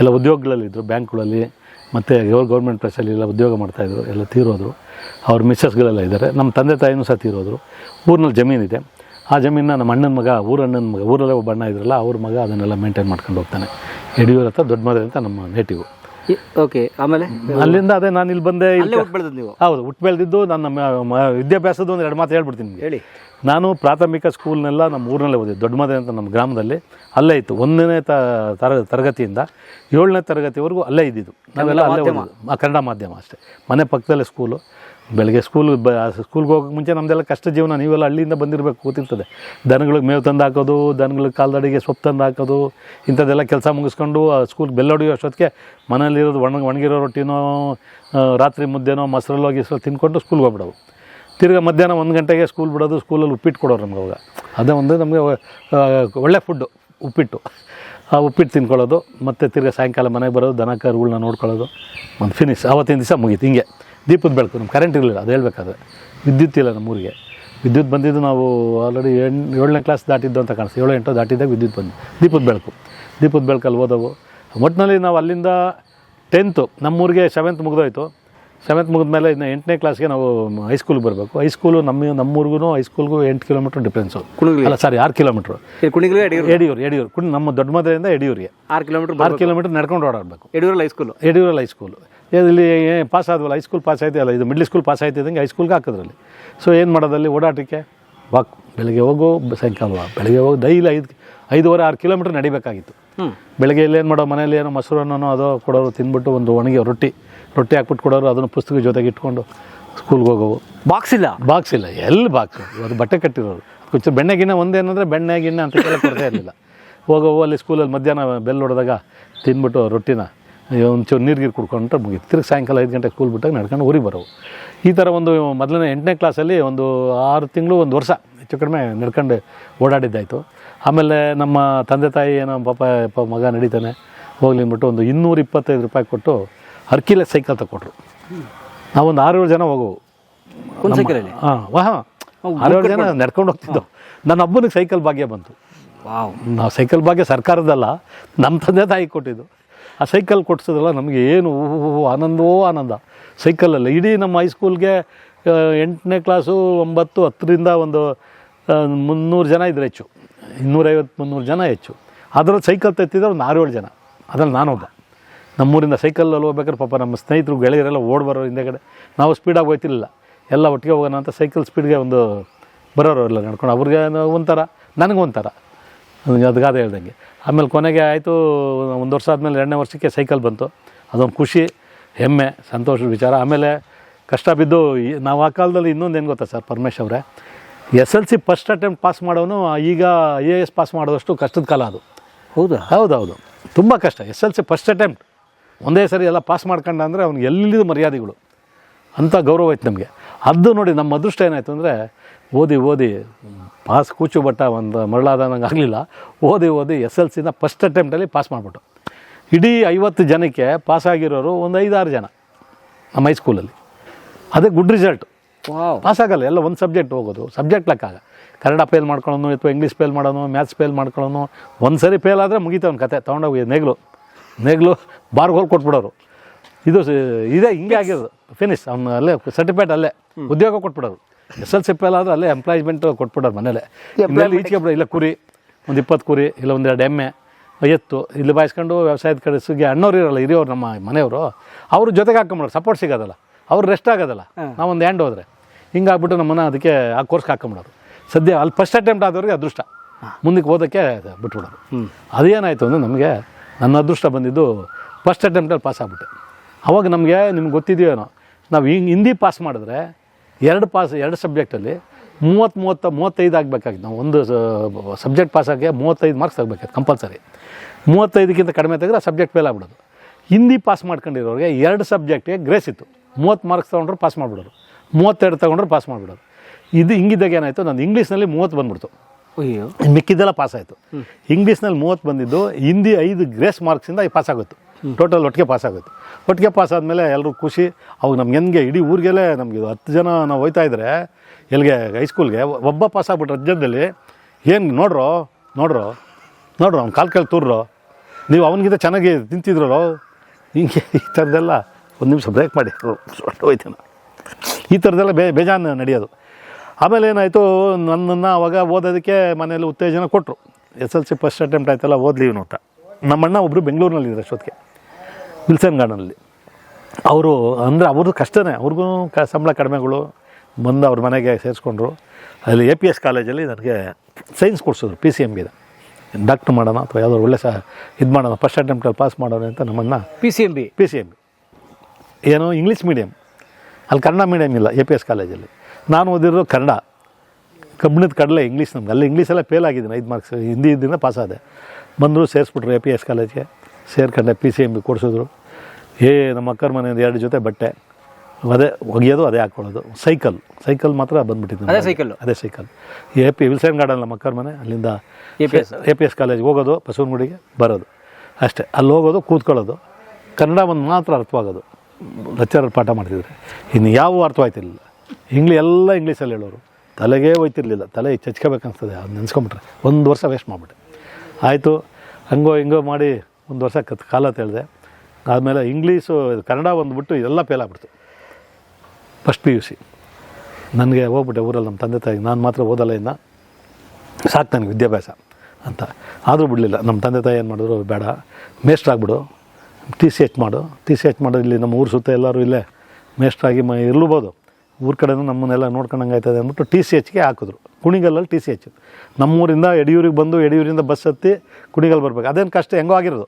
ಎಲ್ಲ ಉದ್ಯೋಗಗಳಲ್ಲಿದ್ದರು ಬ್ಯಾಂಕ್ಗಳಲ್ಲಿ, ಮತ್ತು ಗೌರ್ಮೆಂಟ್ ಪ್ರೆಸ್ಸಲ್ಲಿ ಎಲ್ಲ ಉದ್ಯೋಗ ಮಾಡ್ತಾಯಿದ್ರು ಎಲ್ಲ ತೀರೋದ್ರು. ಅವ್ರ ಮಿಸ್ಸಸ್ಗಳೆಲ್ಲ ಇದ್ದಾರೆ. ನಮ್ಮ ತಂದೆ ತಾಯಿನೂ ಸಹ ತೀರೋದ್ರು. ಊರಿನಲ್ಲಿ ಜಮೀನಿದೆ ಆ ಜಮೀನನ್ನ ನಮ್ಮ ಅಣ್ಣನ ಮಗ ಊರ ಅಣ್ಣನ ಮಗ, ಊರಲ್ಲೇ ಒಬ್ಬ ಅಣ್ಣ ಇದ್ರಲ್ಲ, ಅವ್ರ ಮಗ ಅದನ್ನೆಲ್ಲ ಮೇಂಟೈನ್ ಮಾಡ್ಕೊಂಡು ಹೋಗ್ತಾನೆ. ಯಡಿಯೂರ ಹತ್ರ ದೊಡ್ಡ ಮದುವೆ ಅಂತ ನಮ್ಮ ನೇಟಿವು ಓಕೆ ಆಮೇಲೆ? ಅಲ್ಲಿಂದ ಅದೇ ನಾನು ಇಲ್ಲಿ ಬಂದೆ ಇಲ್ಲಿ ಅಲ್ಲೇ ಹುಟ್ಟು ಬೆಳೆದದ್ದು ನೀವು? ಹೌದು ಹುಟ್ಟು ಬೆಳೆದಿದ್ದು ನನ್ನ ಮ- ವಿದ್ಯಾಭ್ಯಾಸದ ಒಂದು ಎರಡು ಮಾತು ಹೇಳ್ಬಿಡ್ತೀನಿ ನಿಮಗೆ. ಹೇಳಿ. ನಾನು ಪ್ರಾಥಮಿಕ ಸ್ಕೂಲ್ನೆಲ್ಲ ನಮ್ಮ ಊರಿನಲ್ಲೇ ಓದಿದ್ದು ದೊಡ್ಡ ಮದೆ ಅಂತ ನಮ್ಮ ಗ್ರಾಮದಲ್ಲಿ. ಅಲ್ಲೇ ಇತ್ತು ಒಂದನೇ ತ ತರ ತರಗತಿಯಿಂದ ಏಳನೇ ತರಗತಿವರೆಗೂ ಅಲ್ಲೇ ಇದ್ದಿದ್ದು. ನಾವೆಲ್ಲ ಅಲ್ಲೇ ಓದಿದ್ದು. ಆ, ಕನ್ನಡ ಮಾಧ್ಯಮ ಅಷ್ಟೇ. ಮನೆ ಪಕ್ಕದಲ್ಲೇ ಸ್ಕೂಲು ಬೆಳಗ್ಗೆ ಸ್ಕೂಲ್ ಬ ಸ್ಕೂಲ್ಗೆ ಹೋಗೋಕ್ಕೆ ಮುಂಚೆ ನಮ್ಮದೆಲ್ಲ ಕಷ್ಟ ಜೀವನ. ನೀವೆಲ್ಲ ಹಳ್ಳಿಯಿಂದ ಬಂದಿರಬೇಕು, ಗೊತ್ತಿರ್ತದೆ. ದನಗಳಿಗೆ ಮೇವು ತಂದು ಹಾಕೋದು, ದನಗಳಿಗೆ ಕಾಲ್ದಡಿಗೆ ಸೊಪ್ಪು ತಂದು ಹಾಕೋದು, ಇಂಥದ್ದೆಲ್ಲ ಕೆಲಸ ಮುಗಿಸ್ಕೊಂಡು ಸ್ಕೂಲ್ ಬೆಲ್ಲೊಡಿಯೋ ಅಷ್ಟೊತ್ತಿಗೆ ಮನೇಲಿರೋದು ಒಣ, ಒಣಗಿರೋ ರೊಟ್ಟಿನೋ ರಾತ್ರಿ ಮುದ್ದೆನೋ, ಮೊಸರಲ್ಲಿ ಹೋಗಿ ಸ್ವಲ್ಪ ತಿನ್ಕೊಂಡು ಸ್ಕೂಲ್ಗೆ ಹೋಗ್ಬಿಡೋದು. ತಿರ್ಗಿ ಮಧ್ಯಾಹ್ನ ಒಂದು ಗಂಟೆಗೆ ಸ್ಕೂಲ್ ಬಿಡೋದು ಸ್ಕೂಲಲ್ಲಿ ಉಪ್ಪಿಟ್ಟು ಕೊಡೋರು ನಮ್ಗೆ ಅವಾಗ. ಅದೇ ಒಂದು ನಮಗೆ ಒಳ್ಳೆ ಫುಡ್ಡು ಉಪ್ಪಿಟ್ಟು. ಆ ಉಪ್ಪಿಟ್ಟು ತಿನ್ಕೊಳ್ಳೋದು, ಮತ್ತು ತಿರ್ಗಿ ಸಾಯಂಕಾಲ ಮನೆಗೆ ಬರೋದು, ದನ ಕರುಗಳನ್ನ ನೋಡ್ಕೊಳ್ಳೋದು, ಒಂದು ಫಿನಿಶ್ ಆವತ್ತಿನ ದಿವಸ ಮುಗೀತು, ಹಿಂಗೆ. ದೀಪದ ಬೆಳಕು ನಮ್ಮ ಕರೆಂಟ್ ಇರಲಿಲ್ಲ ಅದು ಹೇಳ್ಬೇಕಾದ್ರೆ. ವಿದ್ಯುತ್ ಇಲ್ಲ ನಮ್ಮೂರಿಗೆ ವಿದ್ಯುತ್ ಬಂದಿದ್ದು ನಾವು ಆಲ್ರೆಡಿ ಎಂಟು ಏಳನೇ ಕ್ಲಾಸ್ ದಾಟಿದ್ದು ಅಂತ ಕಾಣಿಸ್ತು. ಏಳು ಎಂಟು ದಾಟಿದ್ದಾಗ ವಿದ್ಯುತ್ ಬಂದು ದೀಪದ ಬೆಳಕು. ದೀಪದ ಬೆಳಕಲ್ಲಿ ಓದವು ಒಟ್ಟಿನಲ್ಲಿ ನಾವು ಅಲ್ಲಿಂದ ಟೆಂತು ನಮ್ಮೂರಿಗೆ ಸೆವೆಂತ್ ಮುಗಿದೋಯ್ತು. ಸೆವೆಂತ್ ಮುಗಿದ ಮೇಲೆ ಇನ್ನು ಎಂಟನೇ ಕ್ಲಾಸ್ಗೆ ನಾವು ಹೈಸ್ಕೂಲ್ಗೆ ಬರಬೇಕು. ಹೈಸ್ಕೂಲು ನಮ್ಮ ನಮ್ಮೂರಿಗೂ ಹೈಸ್ಕೂಲ್ಗೂ ಎಂಟು ಕಿಲೋಮೀಟ್ರ್ ಡಿಫ್ರೆನ್ಸು ಕುಣಿಗಲ್? ಅಲ್ಲ ಸಾರಿ ಆರು ಕಿಲೋಮೀಟ್ರ್ ಕುಣಿಗಲ್ ಎಡಿಯೂರು? ಯಡಿಯೂರು ಕುಣಿ ಕುಣ್ ನಮ್ಮ ದೊಡ್ಡ ಮದುವೆಯಿಂದ ಯಡಿಯೂರಿಗೆ ಆರು ಕಿಲೋಮೀಟ್ರ್ ಆರು ಕಿಲೋಮೀಟ್ರ್ ನಡ್ಕೊಂಡು ಓಡಾಡಬೇಕು. ಯಡಿಯೂರಲ್ಲಿ ಹೈಸ್ಕೂಲು ಯಡಿಯೂರಲ್ಲಿ ಹೈಸ್ಕೂಲು ಇಲ್ಲಿ ಪಾಸ್ ಆದ್ವಲ್ಲ ಹೈಸ್ಕೂಲ್ ಪಾಸ್ ಆಯ್ತು ಅಲ್ಲ ಇದು ಮಿಡ್ಲ್ ಸ್ಕೂಲ್ ಪಾಸ್ ಆಯ್ತಿದ್ದಂಗೆ ಹೈಸ್ಕೂಲ್ಗೆ ಹಾಕಿದ್ರಲ್ಲಿ. ಸೊ ಏನು ಮಾಡೋದಲ್ಲಿ ಓಡಾಟಕ್ಕೆ? ವಾಕ್ ಬೆಳಗ್ಗೆ ಹೋಗು ಸಾಯಂಕಾಲ. ಬೆಳಗ್ಗೆ ಹೋಗಿ ಡೈಲಿ ಐದು ಐದುವರೆ ಆರು ಕಿಲೋಮೀಟ್ರ್ ನಡಿಬೇಕಾಗಿತ್ತು. ಬೆಳಗ್ಗೆ ಇಲ್ಲಿ ಏನು ಮಾಡೋ ಮನೇಲಿ ಏನೋ ಮೊಸರು ಅನ್ನೋ ಅದೋ ಕೊಡೋರು ತಿಂದ್ಬಿಟ್ಟು ಒಂದು ಒಣಗಿ ರೊಟ್ಟಿ ರೊಟ್ಟಿ ಹಾಕ್ಬಿಟ್ಟು ಕೊಡೋರು ಅದನ್ನು ಪುಸ್ತಕ ಜೊತೆಗೆ ಇಟ್ಕೊಂಡು ಸ್ಕೂಲ್ಗೆ ಹೋಗೋವು. ಬಾಕ್ಸ್ ಇಲ್ಲ? ಬಾಕ್ಸ್ ಇಲ್ಲ ಎಲ್ಲಿ ಬಾಕ್ಸ್ ಅದು ಬಟ್ಟೆ ಕಟ್ಟಿರೋರು. ಕೊಂಚ ಬೆಣ್ಣೆ ಗಿಣ್ಣೆ ಒಂದೇನಂದರೆ ಬೆಣ್ಣೆ ಗಿಣ್ಣೆ ಅಂತ ಕೇಳಕ್ಕೆ ಕೊಡ್ತಾ ಇರಲಿಲ್ಲ. ಹೋಗೋವು ಅಲ್ಲಿ ಸ್ಕೂಲಲ್ಲಿ ಮಧ್ಯಾಹ್ನ ಬೆಲ್ ಹೊಡೆದಾಗ ತಿಂದ್ಬಿಟ್ಟು ರೊಟ್ಟಿನ. ಒಂಚೂರು ನೀರು ಗೀರು ಕುಡ್ಕೊಂಡ್ರೆ ಮುಗೀತು. ತಿರ್ಗಿ ಸಾಯಂಕಾಲ ಐದು ಗಂಟೆ ಸ್ಕೂಲ್ ಬಿಟ್ಟಾಗ ನಡ್ಕೊಂಡು ಊರಿಗೆ ಬರೋವು. ಈ ಥರ ಒಂದು ಮೊದಲನೇ ಎಂಟನೇ ಕ್ಲಾಸಲ್ಲಿ ಒಂದು ಆರು ತಿಂಗಳು ಒಂದು ವರ್ಷ ಹೆಚ್ಚು ಕಡಿಮೆ ನಡ್ಕೊಂಡು ಓಡಾಡಿದ್ದಾಯಿತು. ಆಮೇಲೆ ನಮ್ಮ ತಂದೆ ತಾಯಿ ಏನೋ ಪಾಪ ಪಾಪ ಮಗ ನಡೀತಾನೆ ಹೋಗ್ಲಿ ಅಂದ್ಬಿಟ್ಟು ಒಂದು ಇನ್ನೂರ ಇಪ್ಪತ್ತೈದು ರೂಪಾಯಿ ಕೊಟ್ಟು ಅರ್ಕಿಲೆ ಸೈಕಲ್ ತಗೊಟ್ರು ನಾವೊಂದು ಆರು ಏಳು ಜನ ಹೋಗೋವು. ಹಾಂ ವಾಹ ಆರು ಏಳು ಜನ ನಡ್ಕೊಂಡು ಹೋಗ್ತಿದ್ದೋ ನನ್ನ ಹಬ್ಬನಿಗೆ ಸೈಕಲ್ ಭಾಗ್ಯ ಬಂತು. ನಾವು ಸೈಕಲ್ ಭಾಗ್ಯ ಸರ್ಕಾರದಲ್ಲ ನಮ್ಮ ತಂದೆ ತಾಯಿ ಕೊಟ್ಟಿದ್ದು. ಆ ಸೈಕಲ್ ಕೊಡ್ಸಿದ್ರಲ್ಲ ನಮಗೆ ಏನು ಆನಂದವೋ ಆನಂದ. ಸೈಕಲಲ್ಲಿ ಇಡೀ ನಮ್ಮ ಹೈಸ್ಕೂಲ್ಗೆ ಎಂಟನೇ ಕ್ಲಾಸು ಒಂಬತ್ತು ಹತ್ತರಿಂದ ಒಂದು ಮುನ್ನೂರು ಜನ ಇದ್ರೆ ಹೆಚ್ಚು. ಇನ್ನೂರೈವತ್ತು, ಮುನ್ನೂರು ಜನ ಹೆಚ್ಚು. ಅದರಲ್ಲಿ ಸೈಕಲ್ ತೆತ್ತಿದ್ರೆ ಒಂದು ಆರೇಳು ಜನ. ಅದ್ರಲ್ಲಿ ನಾನೊಬ್ಬ ನಮ್ಮೂರಿಂದ ಸೈಕಲಲ್ಲಿ ಹೋಗ್ಬೇಕಾದ್ರೆ ಪಾಪ ನಮ್ಮ ಸ್ನೇಹಿತರು, ಗೆಳೆಯರೆಲ್ಲ ಓಡ್ ಬರೋರು ಹಿಂದೆಗಡೆ ನಾವು ಸ್ಪೀಡಾಗಿ ಹೋಯ್ತಿಲ್ಲ ಎಲ್ಲ ಒಟ್ಟಿಗೆ ಹೋಗೋಣ ಅಂತ ಸೈಕಲ್ ಸ್ಪೀಡ್ಗೆ ಒಂದು ಬರೋರು ಎಲ್ಲ ನಡ್ಕೊಂಡು. ಅವ್ರಿಗೆ ಒಂಥರ ನನಗೊಂಥರ ಅದು ಗಾದೆ ಹೇಳ್ದಂಗೆ. ಆಮೇಲೆ ಕೊನೆಗೆ ಆಯಿತು ಒಂದು ವರ್ಷ ಆದಮೇಲೆ ಎರಡನೇ ವರ್ಷಕ್ಕೆ ಸೈಕಲ್ ಬಂತು. ಅದೊಂದು ಖುಷಿ ಹೆಮ್ಮೆ ಸಂತೋಷದ ವಿಚಾರ. ಆಮೇಲೆ ಕಷ್ಟ ಬಿದ್ದು ನಾವು ಆ ಕಾಲದಲ್ಲಿ ಇನ್ನೊಂದು ಏನು ಗೊತ್ತಾ ಸರ್ ಪರಮೇಶ್ ಅವರೇ? S L C first attempt pass ಮಾಡೋನು ಈಗ ಐ ಎ ಎಸ್ ಪಾಸ್ ಮಾಡೋದಷ್ಟು ಕಷ್ಟದ ಕಾಲ ಅದು. ಹೌದು? ಹೌದು ಹೌದು ತುಂಬ ಕಷ್ಟ. S L C first attempt ಒಂದೇ ಸರಿ ಎಲ್ಲ ಪಾಸ್ ಮಾಡ್ಕೊಂಡ ಅಂದರೆ ಅವ್ನಿಗೆ ಎಲ್ಲಿದ್ದು ಮರ್ಯಾದೆಗಳು. ಅಂಥ ಗೌರವ ಇತ್ತು ನಮಗೆ. ಅದು ನೋಡಿ ನಮ್ಮ ಅದೃಷ್ಟ ಏನಾಯಿತು ಅಂದರೆ ಓದಿ ಓದಿ ಪಾಸ್ ಕೂಚು ಬಟ್ಟ ಒಂದು ಮರಳಾದ ನಂಗೆ ಆಗಲಿಲ್ಲ. ಓದಿ ಓದಿ ಎಸ್ ಎಲ್ ಸಿನ ಫಸ್ಟ್ ಅಟೆಂಪ್ಟಲ್ಲಿ ಪಾಸ್ ಮಾಡಿಬಿಟ್ಟು. ಇಡೀ ಐವತ್ತು ಜನಕ್ಕೆ ಪಾಸ್ ಆಗಿರೋರು ಒಂದು ಐದಾರು ಜನ ನಮ್ಮ ಹೈಸ್ಕೂಲಲ್ಲಿ ಅದೇ ಗುಡ್ ರಿಸಲ್ಟ್ ಪಾಸ್ ಆಗಲ್ಲ ಎಲ್ಲ ಒಂದು ಸಬ್ಜೆಕ್ಟ್ ಹೋಗೋದು. ಸಬ್ಜೆಕ್ಟ್ ಲೆಕ್ಕಾಗ ಕನ್ನಡ ಫೇಲ್ ಮಾಡ್ಕೊಳೋನು ಅಥವಾ ಇಂಗ್ಲೀಷ್ ಫೇಲ್ ಮಾಡೋನು ಮ್ಯಾಥ್ಸ್ ಫೇಲ್ ಮಾಡ್ಕೊಳೋನು ಒಂದು ಸರಿ ಫೇಲ್ ಆದರೆ ಮುಗಿತವನ ಕತೆ. ತೊಗೊಂಡೋಗಿ ನೇಗ್ಲು. ನೇಗ್ಲು ಬಾರ್ಗೋಲ್ ಕೊಟ್ಬಿಡೋರು. ಇದು ಇದೇ ಹಿಂಗೆ ಆಗಿರೋದು. ಫಿನಿಶ್ ಅವನು ಅಲ್ಲೇ ಸರ್ಟಿಫಿಕೇಟ್ ಅಲ್ಲೇ ಉದ್ಯೋಗ ಕೊಟ್ಬಿಡೋರು. ಎಸ್ ಎಲ್ ಸಿ ಫೇಲ್ ಆದರೆ ಅಲ್ಲೇ ಎಂಪ್ಲಾಯ್ಮೆಂಟ್ ಕೊಟ್ಬಿಡೋರು ಮನೇಲೆ. ಮನೇಲಿ ಈಚೆಗೆ ಬಿಡೋ ಇಲ್ಲ ಕುರಿ ಒಂದು ಇಪ್ಪತ್ತು ಕುರಿ ಇಲ್ಲ ಒಂದೆರಡು ಎಮ್ಮೆ ಎತ್ತು. ಇಲ್ಲಿ ಬಾಯಿಸ್ಕೊಂಡು ವ್ಯವಸಾಯದ ಕಡೆ ಸುಗ್ಗಿ ಅಣ್ಣವ್ರು ಇರೋಲ್ಲ ಹಿರಿಯವ್ರು ನಮ್ಮ ಮನೆಯವರು ಅವ್ರ ಜೊತೆಗೆ ಹಾಕೊಂಬಿಡೋರು ಸಪೋರ್ಟ್ ಸಿಗೋದಲ್ಲ. ಅವ್ರು ರೆಸ್ಟ್ ಆಗೋದಲ್ಲ. ನಾವೊಂದು ಹ್ಯಾಂಡ್ ಹೋದ್ರೆ. ಹಿಂಗಾಗ್ಬಿಟ್ಟು ನಮ್ಮನ್ನ ಅದಕ್ಕೆ ಆ ಕೋರ್ಸ್ಗೆ ಹಾಕೊಂಬಿಡೋರು ಸದ್ಯ ಅಲ್ಲಿ ಫಸ್ಟ್ ಅಟೆಂಪ್ಟ್ ಆದವ್ರಿಗೆ ಅದೃಷ್ಟ. ಮುಂದಕ್ಕೆ ಓದೋಕ್ಕೆ ಬಿಟ್ಬಿಡೋರು ಅದೇನಾಯಿತು ಅಂದರೆ ನಮಗೆ ನನ್ನ ಅದೃಷ್ಟ ಬಂದಿದ್ದು ಫಸ್ಟ್ ಅಟೆಂಪ್ಟಲ್ಲಿ ಪಾಸ್ ಆಗ್ಬಿಟ್ಟೆ. ಅವಾಗ ನಮಗೆ ನಿಮ್ಗೆ ಗೊತ್ತಿದೆಯೇನೋ ನಾವು ಹಿಂಗೆ ಹಿಂದಿ ಪಾಸ್ ಮಾಡಿದ್ರೆ ಎರಡು ಪಾಸ್ ಎರಡು ಸಬ್ಜೆಕ್ಟಲ್ಲಿ ಮೂವತ್ತು ಮೂವತ್ತ ಮೂವತ್ತೈದು ಆಗಬೇಕಾಗಿತ್ತು. ನಾವು ಒಂದು ಸಬ್ಜೆಕ್ಟ್ ಪಾಸ್ ಆಗಿ ಮೂವತ್ತೈದು ಮಾರ್ಕ್ಸ್ ಆಗಬೇಕಾಗಿತ್ತು ಕಂಪಲ್ಸರಿ ಮೂವತ್ತೈದಕ್ಕಿಂತ ಕಡಿಮೆ ತೆಗೆದ್ರೆ ಆ ಸಬ್ಜೆಕ್ಟ್ ಫೇಲ್ ಆಗ್ಬಿಡೋದು. ಹಿಂದಿ ಪಾಸ್ ಮಾಡ್ಕೊಂಡಿರೋರಿಗೆ ಎರಡು ಸಬ್ಜೆಕ್ಟಿಗೆ ಗ್ರೇಸ್ ಇತ್ತು. ಮೂವತ್ತು ಮಾರ್ಕ್ಸ್ ತೊಗೊಂಡ್ರು ಪಾಸ್ ಮಾಡಿಬಿಡೋರು ಮೂವತ್ತೆರಡು ತೊಗೊಂಡ್ರು ಪಾಸ್ ಮಾಡಿಬಿಡೋರು ಇದು ಹಿಂಗಿದ್ದಾಗ ಏನಾಯಿತು? ನಾನು ಇಂಗ್ಲೀಷ್ನಲ್ಲಿ ಮೂವತ್ತು ಬಂದ್ಬಿಡ್ತು. ಮಿಕ್ಕಿದ್ದೆಲ್ಲ ಪಾಸ್ ಆಯಿತು. ಇಂಗ್ಲೀಷ್ನಲ್ಲಿ ಮೂವತ್ತು ಬಂದಿದ್ದು ಹಿಂದಿ ಐದು ಗ್ರೇಸ್ ಮಾರ್ಕ್ಸಿಂದ ಪಾಸ್ ಆಗೋಯ್ತು. ಟೋಟಲ್ ಒಟ್ಟಿಗೆ ಪಾಸ್ ಆಗೋಯ್ತು ಒಟ್ಟಿಗೆ ಪಾಸ್ ಆದಮೇಲೆ ಎಲ್ಲರೂ ಖುಷಿ. ಅವಾಗ ನಮ್ಗೆ ಹೆಂಗೆ, ಇಡೀ ಊರಿಗೆಲ್ಲೇ ನಮಗೆ ಹತ್ತು ಜನ ನಾವು ಹೋಯ್ತಾ ಇದ್ರೆ ಎಲ್ಲಿಗೆ ಹೈಸ್ಕೂಲ್ಗೆ ಒಬ್ಬ ಪಾಸ್ ಆಗ್ಬಿಟ್ರೆ ರಾಜ್ಯದಲ್ಲಿ ಏನು ನೋಡ್ರೋ ನೋಡ್ರೋ ನೋಡ್ರೋ ಅವ್ನು ಕಾಲು ಕೇಳಿ ತೂರ್ರೋ, ನೀವು ಅವನಿಗಿಂತ ಚೆನ್ನಾಗಿ ತಿಂತಿದ್ರೋ ಹಿಂಗೆ ಈ ಥರದ್ದೆಲ್ಲ ಒಂದು ನಿಮಿಷ ಬ್ರೇಕ್ ಮಾಡಿ. ಹೋಯ್ತೇನೆ. ಈ ಥರದ್ದೆಲ್ಲ ಬೇ, ಬೇಜಾನು ನಡೆಯೋದು. ಆಮೇಲೆ ಏನಾಯಿತು, ನನ್ನನ್ನು ಅವಾಗ ಓದೋದಕ್ಕೆ ಮನೆಯಲ್ಲಿ ಉತ್ತೇಜನ ಕೊಟ್ಟರು S L C first attempt ಆಯ್ತಲ್ಲ, ಓದ್ಲಿ ಇವನು ಅಂತ ನಮ್ಮಣ್ಣ ಒಬ್ಬರು ಬೆಂಗಳೂರಿನಲ್ಲಿದ್ದಾರೆ ಅಷ್ಟೊತ್ತಿಗೆ. ವಿಲ್ಸನ್ ಗಾರ್ಡನಲ್ಲಿ ಅವರು ಅಂದರೆ ಅವ್ರದ್ದು ಕಷ್ಟನೇ ಅವ್ರಿಗೂ ಕ ಸಂಬಳ ಕಡಿಮೆಗಳು ಬಂದು ಅವ್ರ ಮನೆಗೆ ಸೇರಿಸ್ಕೊಂಡ್ರು. ಅಲ್ಲಿ ಎ ಪಿ ಎಸ್ ಕಾಲೇಜಲ್ಲಿ ನನಗೆ ಸೈನ್ಸ್ ಕೊಡಿಸಿದ್ರು ಪಿ ಸಿ ಎಮ್ಗೆ ಡಾಕ್ಟ್ರ್ ಮಾಡೋಣ ಅಥವಾ ಯಾವ್ದಾದ್ರು ಒಳ್ಳೆ ಸಹ ಇದು ಮಾಡೋಣ ಫಸ್ಟ್ ಅಟೆಂಪ್ಟಲ್ಲಿ ಪಾಸ್ ಮಾಡೋಣ ಅಂತ ನಮ್ಮನ್ನು P C M B? P C M B. ಏನು ಇಂಗ್ಲೀಷ್ ಮೀಡಿಯಮ್ ಅಲ್ಲಿ ಕನ್ನಡ ಮೀಡಿಯಮ್ ಇಲ್ಲ ಎ ಪಿ ಎಸ್ ಕಾಲೇಜಲ್ಲಿ. ನಾನು ಓದಿರೋದು ಕನ್ನಡ. ಕಬ್ಬಿಣದ ಕಡಲೆ ಇಂಗ್ಲೀಷ್ ನಮ್ಗೆ. ಅಲ್ಲಿ ಇಂಗ್ಲೀಷೆಲ್ಲ ಫೇಲ್ ಆಗಿದ್ದೀನಿ ಐದು ಮಾರ್ಕ್ಸ್. ಹಿಂದಿ ಇದ್ದಿಂದ ಪಾಸ್ ಆದೆ ಬಂದರು ಸೇರಿಸ್ಬಿಟ್ರು ಎ ಪಿ ಎಸ್ ಕಾಲೇಜ್ಗೆ. ಸೇರ್ಕೊಂಡೆ ಪಿ ಸಿ ಎಂ ಬಿ ಕೊಡಿಸಿದ್ರು. ಏ ನಮ್ಮ ಅಕ್ಕರ ಮನೆಯಿಂದ ಎರಡು ಜೊತೆ ಬಟ್ಟೆ. ಅದೇ ಒಗೆಯೋದು ಅದೇ ಹಾಕ್ಕೊಳ್ಳೋದು ಸೈಕಲ್ ಸೈಕಲ್ ಮಾತ್ರ ಬಂದ್ಬಿಟ್ಟಿದ್ದು ಅದೇ ಸೈಕಲ್ ಅದೇ cycle A P Wilson Garden ನಮ್ಮ ಅಕ್ಕರ ಮನೆ? ಅಲ್ಲಿಂದ APS. ಎ ಪಿ ಎಸ್ ಕಾಲೇಜ್ಗೆ ಹೋಗೋದು ಬಸವನಗುಡಿಗೆ ಬರೋದು. ಅಷ್ಟೇ. ಅಲ್ಲಿ ಹೋಗೋದು ಕೂತ್ಕೊಳ್ಳೋದು. ಕನ್ನಡ ಒಂದು ಮಾತ್ರ ಅರ್ಥವಾಗೋದು. ಲೆಕ್ಚರರ್ ಪಾಠ ಮಾಡ್ತಿದ್ರೆ. ಇನ್ನು ಯಾವ ಅರ್ಥವಾಯ್ತಿರ್ಲಿಲ್ಲ. ಇಂಗ್ಲೀಷ್ ಎಲ್ಲ ಇಂಗ್ಲೀಷಲ್ಲಿ ಹೇಳೋರು. ತಲೆಗೇ ಹೋಯ್ತಿರ್ಲಿಲ್ಲ. ತಲೆ ಚಚ್ಕೋಬೇಕನ್ಸ್ತದೆ. ಅದು ನೆನ್ಸ್ಕೊಂಬಿಟ್ರೆ. ಒಂದು ವರ್ಷ ವೇಸ್ಟ್ ಮಾಡಿಬಿಟ್ಟೆ. ಆಯಿತು. ಹಂಗೋ ಹಿಂಗೋ ಮಾಡಿ ಒಂದು ವರ್ಷ ಕತ್, ಕಾಲ ತೇಳಿದೆ ಆದಮೇಲೆ ಇಂಗ್ಲೀಷು, ಕನ್ನಡ ಬಂದುಬಿಟ್ಟು ಇದೆಲ್ಲ ಫೇಲ್ ಆಗ್ಬಿಡ್ತು. ಫಸ್ಟ್ ಪಿ ಯು ಸಿ ನನಗೆ ಹೋಗ್ಬಿಟ್ಟೆ ಊರಲ್ಲಿ ನಮ್ಮ ತಂದೆ ತಾಯಿ ನಾನು ಮಾತ್ರ ಓದಲ್ಲ ಇನ್ನು. ಸಾಕು ನನಗೆ ವಿದ್ಯಾಭ್ಯಾಸ ಅಂತ. ಆದರೂ ಬಿಡಲಿಲ್ಲ. ನಮ್ಮ ತಂದೆ ತಾಯಿ ಏನು ಮಾಡಿದ್ರು, ಬೇಡ. ಮೇಷ್ಟ್ರಾಗ್ಬಿಡು ಟಿ ಸಿ ಎಚ್ ಮಾಡು. ಟಿ ಸಿ ಎಚ್ ಮಾಡು. ಇಲ್ಲಿ ನಮ್ಮ ಊರು ಸುತ್ತ ಎಲ್ಲರೂ ಇಲ್ಲೇ ಮೇಷ್ಟ್ರಾಗಿ ಮ, ಇರ್ಲೂಬೋದು. ಊರ ಕಡೆನೂ ನಮ್ಮನ್ನೆಲ್ಲ ನೋಡ್ಕೊಂಡಂಗೆ ಆಯ್ತದೆ ಅಂದ್ಬಿಟ್ಟು ಟಿ ಸಿ ಎಚ್ಗೆ ಹಾಕಿದ್ರು. ಕುಣಿಗಲ್ಲಲ್ಲಿ ಟಿ ಸಿ ಎಚ್. ನಮ್ಮೂರಿಂದ ಯಡಿಯೂರಿಗೆ ಬಂದು ಯಡಿಯೂರಿಂದ ಬಸ್ ಹತ್ತಿ ಕುಣಿಗಲ್ ಬರಬೇಕು. ಅದೇನು ಕಷ್ಟ? ಹೆಂಗೋ ಆಗಿರೋದು.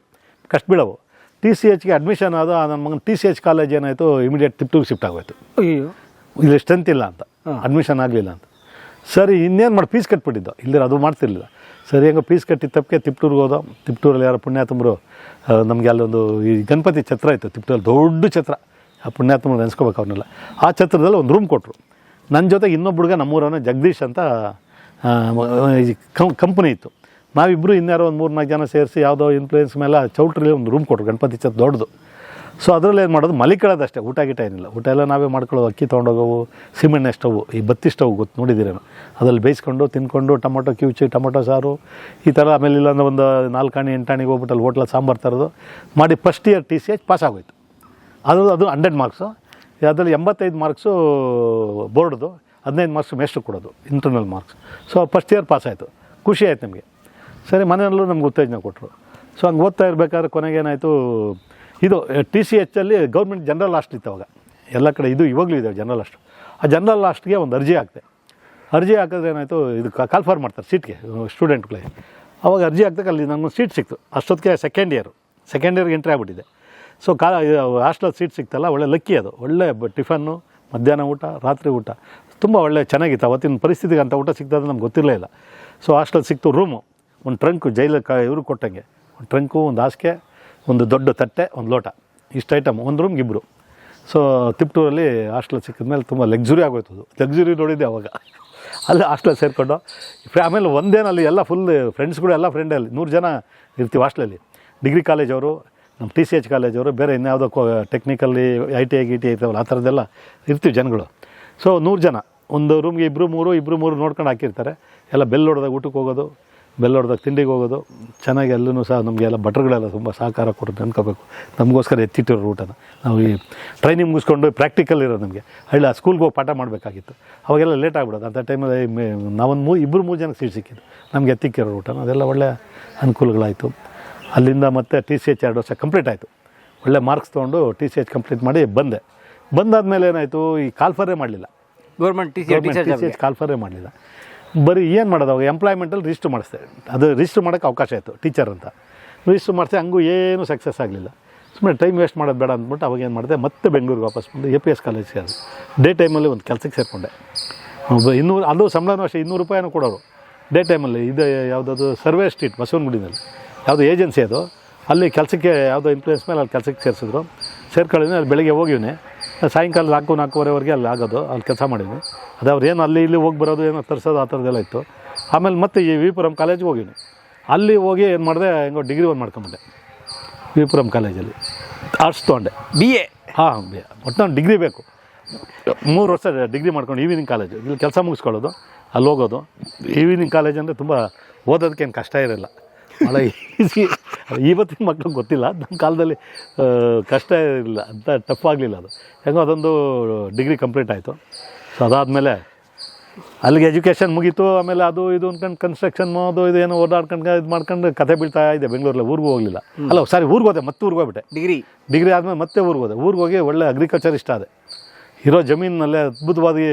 ಕಷ್ಟ ಬೀಳವು. ಟಿ ಸಿ ಎಚ್ಗೆ ಅಡ್ಮಿಷನ್ ಆದ ನನ್ನ ಮಗನ ಟಿ ಸಿ ಎಚ್ ಕಾಲೇಜ್ ಏನಾಯಿತು ಇಮಿಡಿಯೇಟ್ ತಿಪ್ಟೂರಿಗೆ ಶಿಫ್ಟ್ ಆಗೋಯ್ತು. ಅಯ್ಯೋ. ಇಲ್ಲಿ ಸ್ಟ್ರೆಂತ್ ಇಲ್ಲ ಅಂತ. ಅಡ್ಮಿಷನ್ ಆಗಲಿಲ್ಲ ಅಂತ. ಸರಿ ಇನ್ನೇನು ಮಾಡಿ ಫೀಸ್ ಕಟ್ಬಿಟ್ಟಿದ್ದು. ಇಲ್ಲದ್ರೆ ಅದು ಮಾಡ್ತಿರ್ಲಿಲ್ಲ. ಸರಿ ಹೆಂಗೋ ಫೀಸ್ ಕಟ್ಟಿ ತಪ್ಪಕ್ಕೆ ತಿಪ್ಟೂರ್ಗೆ ಹೋದ ತಿಪ್ಟೂರಲ್ಲಿ ಯಾರೋ ಪುಣ್ಯಾತಮರು ನಮಗೆ ಅಲ್ಲೊಂದು ಈ ಗಣಪತಿ ಛತ್ರ ಇತ್ತು ತಿಪ್ಟೂರಲ್ಲಿ ದೊಡ್ಡ ಛತ್ರ. ಆ ಪುಣ್ಯಾತ್ಮರು ನೆನೆಸ್ಕೋಬೇಕು ಅವನ್ನೆಲ್ಲ ಆ ಛತ್ರದಲ್ಲಿ ಒಂದು ರೂಮ್ ಕೊಟ್ಟರು ನನ್ನ ಜೊತೆ ಇನ್ನೊಬ್ಬ ಹುಡುಗ ನಮ್ಮೂರವನೇ ಜಗದೀಶ್ ಅಂತ ಕಂಪ್ನಿ ಇತ್ತು. ನಾವಿಬ್ಬರು ಇನ್ಯಾರೋ ಒಂದು ಮೂರು ನಾಲ್ಕು ಜನ ಸೇರಿಸಿ ಯಾವುದೋ ಇನ್ಫ್ಲೂಯೆನ್ಸ್ ಮೇಲೆ ಚೌಟ್ರಲ್ಲಿ ಒಂದು ರೂಮ್ ಕೊಟ್ಟರು ಗಣಪತಿ ಛತ್ರ ದೊಡ್ಡದು. ಸೊ ಅದರಲ್ಲಿ ಏನು ಮಾಡೋದು ಮಲಿಕೊಳ್ಳೋದಷ್ಟೇ ಊಟ ಗಿಟ ಏನಿಲ್ಲ. ಊಟ ಎಲ್ಲ ನಾವೇ ಮಾಡ್ಕೊಳ್ಳೋದು ಅಕ್ಕಿ ತೊಗೊಂಡೋಗೋವು ಸಿಮೆಣ್ಣೆ ಸ್ಟವ್ ಈ ಬತ್ತಿ ಸ್ಟವ್ ಗೊತ್ತು, ನೋಡಿದ್ದೀರೇನು. ಅದ್ರಲ್ಲಿ ಬೇಯಿಸ್ಕೊಂಡು, ತಿನ್ಕೊಂಡು, ಟೊಮೊಟೊ ಕಿವುಚಿ, ಟೊಮೊಟೊ ಸಾರು, ಈ ಥರ ಆಮೇಲೆ ಇಲ್ಲಾಂದ್ರೆ ಒಂದು ನಾಲ್ಕಾಣಿ ಎಂಟಾಣಿಗೆ ಹೋಗ್ಬಿಟ್ಟು ಅಲ್ಲಿ ಹೋಟ್ಲಲ್ಲಿ ಸಾಂಬಾರು ತರೋದು, ಮಾಡಿ first year T C H pass ಆಗೋಯ್ತು. ಅದು ಅದು ಹಂಡ್ರೆಡ್ ಮಾರ್ಕ್ಸು ಅದರಲ್ಲಿ ಎಂಬತ್ತೈದು ಮಾರ್ಕ್ಸು ಬೋರ್ಡ್ದು, ಹದಿನೈದು ಮಾರ್ಕ್ಸ್ ಮೇಸ್ಟ್ರು ಕೊಡೋದು internal marks. So first year pass ಆಯಿತು. ಖುಷಿ ಆಯ್ತು ನಮಗೆ. ಸರಿ, ಮನೆಯಲ್ಲೂ ನಮ್ಗೆ ಉತ್ತೇಜನ ಕೊಟ್ಟರು ಸೊ ಹಂಗೆ ಓದ್ತಾ ಇರಬೇಕಾದ್ರೆ ಕೊನೆಗೆ ಏನಾಯಿತು, ಇದು ಟಿ ಸಿ ಎಚ್ಚಲ್ಲಿ ಗೌರ್ಮೆಂಟ್ ಜನರಲ್ ಲಾಸ್ಟ್ ಇತ್ತು ಅವಾಗ. ಎಲ್ಲ ಕಡೆ ಇದು ಇವಾಗಲೂ ಇದೆ ಜನರಲ್ ಲಾಸ್ಟ್ ಆ ಜನರಲ್ ಲಾಸ್ಟ್ಗೆ ಒಂದು ಅರ್ಜಿ ಹಾಕ್ತೆ ಅರ್ಜಿ ಹಾಕಿದ್ರೆ ಏನಾಯಿತು, ಇದು ಕಾಲ್ಫಾರ್ ಮಾಡ್ತಾರೆ ಸೀಟ್ಗೆ ಸ್ಟೂಡೆಂಟ್ಗಳಿಗೆ ಅವಾಗ ಅರ್ಜಿ ಹಾಕ್ದಾಗ ಅಲ್ಲಿ ನನಗೊಂದು ಸೀಟ್ ಸಿಕ್ತು. ಅಷ್ಟೊತ್ತಿಗೆ ಸೆಕೆಂಡ್ ಇಯರು ಸೆಕೆಂಡ್ ಇಯರ್ಗೆ ಎಂಟ್ರಿ ಆಗ್ಬಿಟ್ಟಿದೆ. ಸೊ ಕಾ ಹಾಸ್ಟೆಲ್ ಸೀಟ್ ಸಿಗ್ತಲ್ಲ ಒಳ್ಳೆ ಲಕ್ಕಿ ಅದು. ಒಳ್ಳೆ ಟಿಫನ್ನು, ಮಧ್ಯಾಹ್ನ ಊಟ, ರಾತ್ರಿ ಊಟ. ತುಂಬ ಒಳ್ಳೆ ಚೆನ್ನಾಗಿತ್ತು. ಅವತ್ತಿನ ಪರಿಸ್ಥಿತಿಗೆ ಅಂಥ ಊಟ ಸಿಗ್ತದೆ ನಮ್ಗೆ ಗೊತ್ತಿರಲೇ ಇಲ್ಲ. ಸೊ ಹಾಸ್ಟೆಲ್ ಸಿಕ್ತು ರೂಮು ಒಂದು ಟ್ರಂಕು ಜೈಲ ಕ, ಇವರು ಕೊಟ್ಟಂಗೆ. ಒಂದು ಟ್ರಂಕು ಒಂದು ಹಾಸಿಗೆ, ಒಂದು ದೊಡ್ಡ ತಟ್ಟೆ, ಒಂದು ಲೋಟ. ಇಷ್ಟು ಐಟಮ್ ಒಂದು ರೂಮ್ಗೆ ಇಬ್ಬರು ಸೊ ತಿಪ್ಟೂರಲ್ಲಿ ಹಾಸ್ಟೆಲ್ ಸಿಕ್ಕಿದ ಮೇಲೆ ತುಂಬ ಲಕ್ಸುರಿ ಆಗೋಯ್ತು ಅದು. ನೋಡಿದ್ದೆ ಅವಾಗ. ಅಲ್ಲಿ ಹಾಸ್ಟೆಲ್ ಸೇರಿಕೊಂಡು ಆಮೇಲೆ ಒಂದೇನಲ್ಲಿ ಎಲ್ಲ ಫುಲ್ ಫ್ರೆಂಡ್ಸ್ಗಳು ಎಲ್ಲ ಫ್ರೆಂಡೇ ಅಲ್ಲಿ. ನೂರು ಜನ ಇರ್ತೀವಿ ಹಾಸ್ಟೆಲಲ್ಲಿ ಡಿಗ್ರಿ ಕಾಲೇಜವರು ನಮ್ಮ ಟಿ ಸಿ ಎಚ್ ಕಾಲೇಜವರು ಬೇರೆ ಇನ್ಯಾವುದೋ ಟೆಕ್ನಿಕಲ್ಲಿ ಐ ಟಿ ಐ ಗಿ ಟಿ ಐತವಲ್ಲ ಆ ಥರದ್ದೆಲ್ಲ ಇರ್ತೀವಿ ಜನಗಳು. ಸೊ ನೂರು ಜನ. ಒಂದು ರೂಮ್ಗೆ ಇಬ್ಬರು ಮೂರು ಇಬ್ಬರು ಮೂರು ನೋಡ್ಕೊಂಡು ಹಾಕಿರ್ತಾರೆ. ಎಲ್ಲ ಬೆಲ್ ಹೊಡೆದಾಗ ಊಟಕ್ಕೆ ಹೋಗೋದು ಬೆಲ್ ಹೊಡೆದಾಗ ತಿಂಡಿಗೆ ಹೋಗೋದು. ಚೆನ್ನಾಗಿ ಎಲ್ಲೂ ಸಹ ನಮಗೆಲ್ಲ ಭಟ್ರುಗಳೆಲ್ಲ ತುಂಬ ಸಹಕಾರ ಕೊಡೋದು ಅನ್ಕೋಬೇಕು. ನಮಗೋಸ್ಕರ ಎತ್ತಿಟ್ಟಿರೋ ಊಟನ. ನಾವು ಈ ಟ್ರೈನಿಂಗ್ ಮುಗಿಸ್ಕೊಂಡು ಪ್ರಾಕ್ಟಿಕಲ್ ಇರೋದು ನಮಗೆ. ಹಳ್ಳಿ ಆ ಸ್ಕೂಲ್ಗೆ ಹೋಗಿ ಪಾಠ ಮಾಡಬೇಕಾಗಿತ್ತು. ಅವಾಗೆಲ್ಲ ಲೇಟ್ ಆಗ್ಬಿಡೋದು. ಅಂಥ ಟೈಮಲ್ಲಿ ನಾವೊಂದು ಮೂ ಇಬ್ಬರು ಮೂರು ಜನಕ್ಕೆ ಸೀಟ್ ಸಿಕ್ಕಿದ್ದು. ನಮಗೆ ಎತ್ತಿಕ್ಕಿರೋ ಊಟನ. ಅದೆಲ್ಲ ಒಳ್ಳೆಯ ಅನುಕೂಲಗಳಾಯಿತು. ಅಲ್ಲಿಂದ ಮತ್ತೆ ಟಿ ಸಿ ಎಚ್ ಎರಡು ವರ್ಷ ಕಂಪ್ಲೀಟ್ ಆಯಿತು. ಒಳ್ಳೆ ಮಾರ್ಕ್ಸ್ ತೊಗೊಂಡು ಟಿ ಸಿ ಎಚ್ ಕಂಪ್ಲೀಟ್ ಮಾಡಿ ಬಂದೆ. ಬಂದಾದ್ಮೇಲೆ ಏನಾಯಿತು ಈ ಕಾಲ್ಫರೇ ಮಾಡಲಿಲ್ಲ. Government T C T C H ಕಾಲ್ಫರೇ ಮಾಡಲಿಲ್ಲ. ಬರೀ ಏನು ಮಾಡೋದು ಅವಾಗ ಎಂಪ್ಲಾಯ್ಮೆಂಟಲ್ಲಿ ರಿಜಿಸ್ಟರ್ ಮಾಡಿಸ್ದೆ. ಅದು ರಿಜಿಸ್ಟರ್ ಮಾಡೋಕ್ಕೆ ಅವಕಾಶ ಆಯಿತು ಟೀಚರ್ ಅಂತ. ರಿಜಿಸ್ಟ್ರ್ ಮಾಡಿಸಿ ಹಂಗೂ ಏನೂ ಸಕ್ಸಸ್ ಆಗಲಿಲ್ಲ. ಸುಮ್ಮನೆ ಟೈಮ್ ವೇಸ್ಟ್ ಮಾಡೋದು ಬೇಡ ಅಂದ್ಬಿಟ್ಟು ಅವಾಗ ಏನು ಮಾಡಿದೆ ಮತ್ತೆ ಬೆಂಗಳೂರಿಗೆ ವಾಪಸ್ ಬಂದು ಎ ಪಿ ಎಸ್ ಕಾಲೇಜ್ ಸೇರಿದೆ ಡೇ ಟೈಮಲ್ಲಿ ಒಂದು ಕೆಲಸಕ್ಕೆ ಸೇರಿಕೊಂಡೆ. ಇನ್ನೂರು ಅದು ಸಂಬಳನೂ ಅಷ್ಟೇ ಇನ್ನೂರು ರೂಪಾಯಿನೂ ಕೊಡೋರು. ಡೇ ಟೈಮಲ್ಲಿ ಇದು ಯಾವುದಾದ್ರು ಸರ್ವೆ ಸ್ಟ್ರೀಟ್ ಬಸವನಗುಡಿನಲ್ಲಿ. ಯಾವುದೋ ಏಜೆನ್ಸಿ ಅದು. ಅಲ್ಲಿ ಕೆಲಸಕ್ಕೆ ಯಾವುದೋ ಇನ್ಫ್ಲೂಯೆನ್ಸ್ ಮೇಲೆ ಅಲ್ಲಿ ಕೆಲಸಕ್ಕೆ ಸೇರಿಸಿದ್ರು. ಸೇರ್ಕೊಳ್ಳಿನಿ ಅಲ್ಲಿ ಬೆಳಿಗ್ಗೆ ಹೋಗಿವ್ನಿ. ಸಾಯಂಕಾಲ ನಾಲ್ಕು ನಾಲ್ಕೂವರೆವರೆಗೆ ಅಲ್ಲಿ ಆಗೋದು ಅಲ್ಲಿ ಕೆಲಸ ಮಾಡಿದ್ವಿ ಅದು ಅವ್ರು ಏನು ಅಲ್ಲಿ ಇಲ್ಲಿ ಹೋಗಿ ಬರೋದು ಏನೋ ತರಿಸೋದು ಆ ಥರದ್ದೆಲ್ಲ ಇತ್ತು. ಆಮೇಲೆ ಮತ್ತೆ ಈ ವಿಪುರಂ ಕಾಲೇಜ್ಗೆ ಹೋಗಿವ್ನಿ. ಅಲ್ಲಿ ಹೋಗಿ ಏನು ಮಾಡಿದೆ ಹೆಂಗೋ ಡಿಗ್ರಿ ಒಂದು ಮಾಡ್ಕೊಂಬಂದೆ. ವಿಪುರಂ ಕಾಲೇಜಲ್ಲಿ. ಆರ್ಟ್ಸ್ ತೊಗೊಂಡೆ. ಬಿ ಎ ಹಾಂ ಬಿ ಒಟ್ಟು ನಾನು ಡಿಗ್ರಿ ಬೇಕು. ಮೂರು ವರ್ಷ ಡಿಗ್ರಿ ಮಾಡ್ಕೊಂಡು ಈವ್ನಿಂಗ್ ಕಾಲೇಜು ಇಲ್ಲಿ ಕೆಲಸ ಮುಗಿಸ್ಕೊಳ್ಳೋದು ಅಲ್ಲಿ ಹೋಗೋದು. ಈವ್ನಿಂಗ್ ಕಾಲೇಜ್ ಅಂದರೆ ತುಂಬ ಓದೋದಕ್ಕೇನು ಕಷ್ಟ ಇರಲ್ಲ. ಭಾಳ ಈಸಿ ಇವತ್ತಿನ ಮಕ್ಳಿಗೆ ಗೊತ್ತಿಲ್ಲ. ನಮ್ಮ ಕಾಲದಲ್ಲಿ ಕಷ್ಟ ಇರಲಿಲ್ಲ. ಅಂತ ಟಫ್ ಆಗಲಿಲ್ಲ ಅದು. ಹೆಂಗೋ ಅದೊಂದು ಡಿಗ್ರಿ ಕಂಪ್ಲೀಟ್ ಆಯಿತು. ಸೊ ಅದಾದಮೇಲೆ ಅಲ್ಲಿಗೆ ಎಜುಕೇಷನ್ ಮುಗೀತು. ಆಮೇಲೆ ಅದು ಇದು ಅಂದ್ಕೊಂಡು ಕನ್ಸ್ಟ್ರಕ್ಷನ್ ಅದು ಇದು ಏನೋ ಓಡಾಡ್ಕೊಂಡು ಇದು ಮಾಡ್ಕೊಂಡು ಕತೆ ಬೀಳ್ತಾ ಇದೆ ಬೆಂಗಳೂರಲ್ಲಿ. ಊರಿಗೆ ಹೋಗಲಿಲ್ಲ. ಅಲ್ಲ ಸಾರಿ ಊರಿಗೆ ಹೋದೆ. ಮತ್ತೆ ಊರಿಗೆ ಹೋಗ್ಬಿಟ್ಟೆ. ಡಿಗ್ರಿ ಡಿಗ್ರಿ ಆದಮೇಲೆ ಮತ್ತೆ ಊರಿಗೆ ಹೋದೆ. ಊರಿಗೆ ಹೋಗಿ ಒಳ್ಳೆ ಅಗ್ರಿಕಲ್ಚರ್ ಇಷ್ಟ ಆದೆ. ಇರೋ ಜಮೀನಲ್ಲೇ ಅದ್ಭುತವಾಗಿ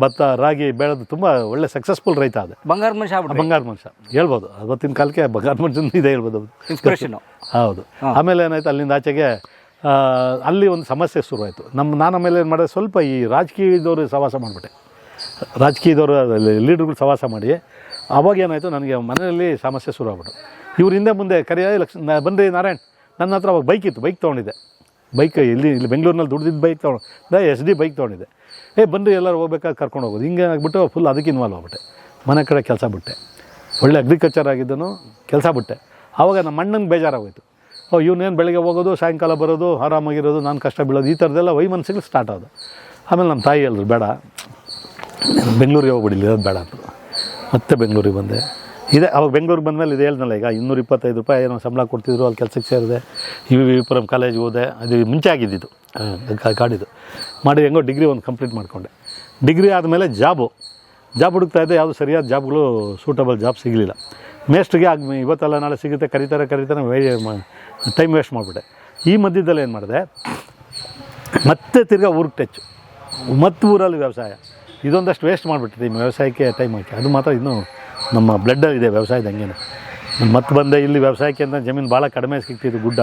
ಭತ್ತ ರಾಗಿ ಬೆಳೆದು ತುಂಬ ಒಳ್ಳೆ ಸಕ್ಸಸ್ಫುಲ್ ರೈತ ಅದು ಬಂಗಾರ ಮನುಷ್ಯ ಬಂಗಾರ ಮನುಷ್ಯ. ಹೇಳ್ಬೋದು. ಅವತ್ತಿನ ಕಾಲಕ್ಕೆ ಬಂಗಾರ ಮನುಷ್ಯನ ಇದೆ ಹೇಳ್ಬೋದು ಇನ್ಸ್ಪಿರೇಷನ್ ಹೌದು. ಆಮೇಲೆ ಏನಾಯ್ತು? ಅಲ್ಲಿಂದ ಆಚೆಗೆ ಅಲ್ಲಿ ಒಂದು ಸಮಸ್ಯೆ ಶುರುವಾಯಿತು. ನಮ್ಮ ನಾನು ಆಮೇಲೆ ಏನು ಮಾಡಿದೆ? ಸ್ವಲ್ಪ ಈ ರಾಜಕೀಯದವರು ಸವಾಸ ಮಾಡಿಬಿಟ್ಟೆ. ರಾಜಕೀಯದವರು ಲೀಡರ್ಗಳು ಸವಾಸ ಮಾಡಿ ಅವಾಗ ಏನಾಯಿತು? ನನಗೆ ಮನೆಯಲ್ಲಿ ಸಮಸ್ಯೆ ಶುರುವಾಗ್ಬಿಟ್ಟು ಇವ್ರ ಹಿಂದೆ ಮುಂದೆ ಕರೆಯ ಲಕ್ಷ ಬಂದ್ರಿ ಬನ್ರಿ ನಾರಾಯಣ್ ನನ್ನ ಹತ್ರ ಅವಾಗ ಬೈಕ್ ಇತ್ತು. ಬೈಕ್ ತೊಗೊಂಡಿದ್ದೆ. ಬೈಕ್ ಇಲ್ಲಿ ಇಲ್ಲಿ ಬೆಂಗಳೂರಿನಲ್ಲಿ ದುಡ್ದಿದ್ದು ಬೈಕ್ ತೊಗೊಂಡು ಎಸ್ ಡಿ ಬೈಕ್ ತೊಗೊಂಡಿದ್ದೆ. ಏ, ಬಂದು ಎಲ್ಲರೂ ಹೋಗ್ಬೇಕಾದ್ರೆ ಕರ್ಕೊಂಡು ಹೋಗೋದು. ಹಿಂಗೆ ಆಗಿಬಿಟ್ಟು ಫುಲ್ ಅದಕ್ಕೆ ಇನ್ವಾಲ್ವ್ ಆಗ್ಬಿಟ್ಟೆ. ಮನೆ ಕಡೆ ಕೆಲಸ ಬಿಟ್ಟೆ. ಒಳ್ಳೆ ಅಗ್ರಿಕಲ್ಚರ್ ಆಗಿದ್ದನು, ಕೆಲಸ ಬಿಟ್ಟೆ. ಆವಾಗ ನಮ್ಮ ಅಣ್ಣಂಗೆ ಬೇಜಾರಾಗೋಯ್ತು. ಓ ಇವನೇನು ಬೆಳಗ್ಗೆ ಹೋಗೋದು, ಸಾಯಂಕಾಲ ಬರೋದು, ಆರಾಮಾಗಿರೋದು, ನಾನು ಕಷ್ಟ ಬೀಳೋದು, ಈ ಥರದ್ದೆಲ್ಲ ವೈ ಮನಸ್ಸಿಗೆ ಸ್ಟಾರ್ಟ್ ಆದ ಆಮೇಲೆ ನಮ್ಮ ತಾಯಿ ಹೇಳಿದ್ರು, ಬೇಡ, ಬೆಂಗಳೂರಿಗೆ ಹೋಗ್ಬಿಡಿಲ್ಲ ಬೇಡ ಅಂತ ಮತ್ತೆ ಬೆಂಗಳೂರಿಗೆ ಬಂದೆ. ಇದೆ ಅವಾಗ ಬೆಂಗಳೂರಿಗೆ ಬಂದಮೇಲೆ ಇದು ಹೇಳ್ದಲ್ಲ ಈಗ ಇನ್ನೂರ ಇಪ್ಪತ್ತೈದು ರೂಪಾಯಿ ಏನೋ ಸಂಬಳ ಕೊಡ್ತಿದ್ರು ಅಲ್ಲಿ ಕೆಲಸಕ್ಕೆ ಸೇರಿದೆ. ಇ ವಿ ವಿಪುರಂ ಕಾಲೇಜ್ಗೆ ಹೋದೆ ಅದು ಮುಂಚೆ ಆಗಿದ್ದಿದ್ದು ಗಾಡಿದು ಮಾಡಿ ಹೆಂಗೋ ಡಿಗ್ರಿ ಒಂದು ಕಂಪ್ಲೀಟ್ ಮಾಡಿಕೊಂಡೆ. ಡಿಗ್ರಿ ಆದಮೇಲೆ ಜಾಬು. ಜಾಬ್ ಹುಡುಕ್ತಾ ಇದ್ದೆ ಯಾವುದು ಸರಿಯಾದ ಜಾಬ್ಗಳು ಸೂಟಬಲ್ ಜಾಬ್ ಸಿಗಲಿಲ್ಲ. ಮೇಸ್ಟ್ಗೆ ಆಗ ಇವತ್ತಲ್ಲ ನಾಳೆ ಸಿಗುತ್ತೆ ಕರೀತಾರೆ ಕರೀತಾರೆ ವೇ ಟೈಮ್ ವೇಸ್ಟ್ ಮಾಡಿಬಿಟ್ಟೆ. ಈ ಮಧ್ಯದಲ್ಲಿ ಏನು ಮಾಡಿದೆ ಮತ್ತೆ ತಿರ್ಗಾ ಊರಿಗೆ ಟಚ್ ಮತ್ತು ಊರಲ್ಲಿ ವ್ಯವಸಾಯ. ಇದೊಂದಷ್ಟು ವೇಸ್ಟ್ ಮಾಡಿಬಿಟ್ಟಿದೆ ವ್ಯವಸಾಯಕ್ಕೆ ಟೈಮ್ ಹಾಕಿ. ಅದು ಮಾತ್ರ ಇನ್ನೂ ನಮ್ಮ ಬ್ಲಡ್ ಇದೆ ವ್ಯವಸಾಯದ ಹಂಗೇನೆ. ಮತ್ತೆ ಬಂದೆ ಇಲ್ಲಿ ವ್ಯವಸಾಯಕ್ಕೆ ಅಂತ ಜಮೀನು ಭಾಳ ಕಡಿಮೆ ಸಿಗ್ತಿತ್ತು ಗುಡ್ಡ.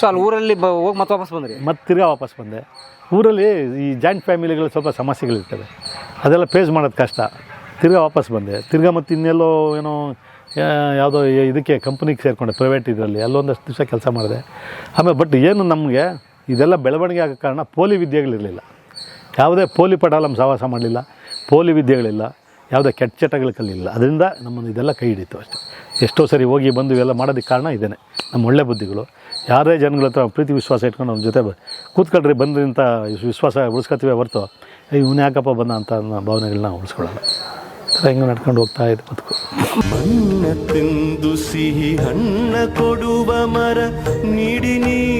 ಸೊ ಅಲ್ಲಿ ಊರಲ್ಲಿ ಬ- ಹೋಗಿ ಮತ್ತೆ ವಾಪಸ್ ಬಂದ್ರಿ? ಮತ್ತೆ ತಿರ್ಗಾ ವಾಪಸ್ ಬಂದೆ. ಊರಲ್ಲಿ ಈ ಜಾಯಿಂಟ್ ಫ್ಯಾಮಿಲಿಗಳು ಸ್ವಲ್ಪ ಸಮಸ್ಯೆಗಳಿರ್ತವೆ ಅದೆಲ್ಲ ಫೇಸ್ ಮಾಡೋದು ಕಷ್ಟ. ತಿರ್ಗಾ ವಾಪಸ್ ಬಂದೆ. ತಿರ್ಗಾ ಮತ್ತು ಇನ್ನೆಲ್ಲೋ ಏನೋ ಯಾವುದೋ ಇದಕ್ಕೆ ಕಂಪ್ನಿಗೆ ಸೇರಿಕೊಂಡೆ ಪ್ರೈವೇಟ್ ಇದರಲ್ಲಿ. ಅಲ್ಲೊಂದಷ್ಟು ದಿವಸ ಕೆಲಸ ಮಾಡಿದೆ. ಆಮೇಲೆ ಬಟ್ ಏನು ನಮಗೆ ಇದೆಲ್ಲ ಬೆಳವಣಿಗೆ ಆಗೋ ಕಾರಣ ಪೋಲಿ ವಿದ್ಯೆಗಳಿರಲಿಲ್ಲ. ಯಾವುದೇ ಪೋಲಿ ಪಟಾಲಂ ಸಹವಾಸ ಮಾಡಲಿಲ್ಲ. ಪೋಲಿ ವಿದ್ಯೆಗಳಿಲ್ಲ. ಯಾವುದೇ ಕೆಟ್ಟ ಚಟಗಳು ಕಲಿಲ್ಲ ಅದರಿಂದ ನಮ್ಮನ್ನು ಇದೆಲ್ಲ ಕೈ ಹಿಡಿತು ಅಷ್ಟೇ. ಎಷ್ಟೋ ಸರಿ ಹೋಗಿ ಬಂದು ಇವೆಲ್ಲ ಮಾಡೋದಕ್ಕೆ ಕಾರಣ ಇದೇನೆ. ನಮ್ಮ ಒಳ್ಳೆ ಬುದ್ಧಿಗಳು. ಯಾರೇ ಜನಗಳ ಹತ್ರ ಪ್ರೀತಿ ವಿಶ್ವಾಸ ಇಟ್ಕೊಂಡು ನಮ್ಮ ಜೊತೆ ಕೂತ್ಕೊಳ್ರಿ, ಬಂದ್ರಿ ಅಂತ ವಿಶ್ವಾಸ ಉಳಿಸ್ಕೊತೀವಿ ಹೊರ್ತು ಇವನು ಯಾಕಪ್ಪ ಬಂದ ಅಂತ ಭಾವನೆಗಳನ್ನ ಉಳಿಸ್ಕೊಳ್ಳೋಣ. ಹೆಂಗ ನಡ್ಕೊಂಡು ಹೋಗ್ತಾ ಇದೆ ಬದುಕು. ಮಣ್ಣ ತಿಂದು ಸಿಹಿ, ಹಣ್ಣ ಕೊಡುವ ಮರ, ನೀಡಿ ನೀಡಿ ಮುಕ್ತ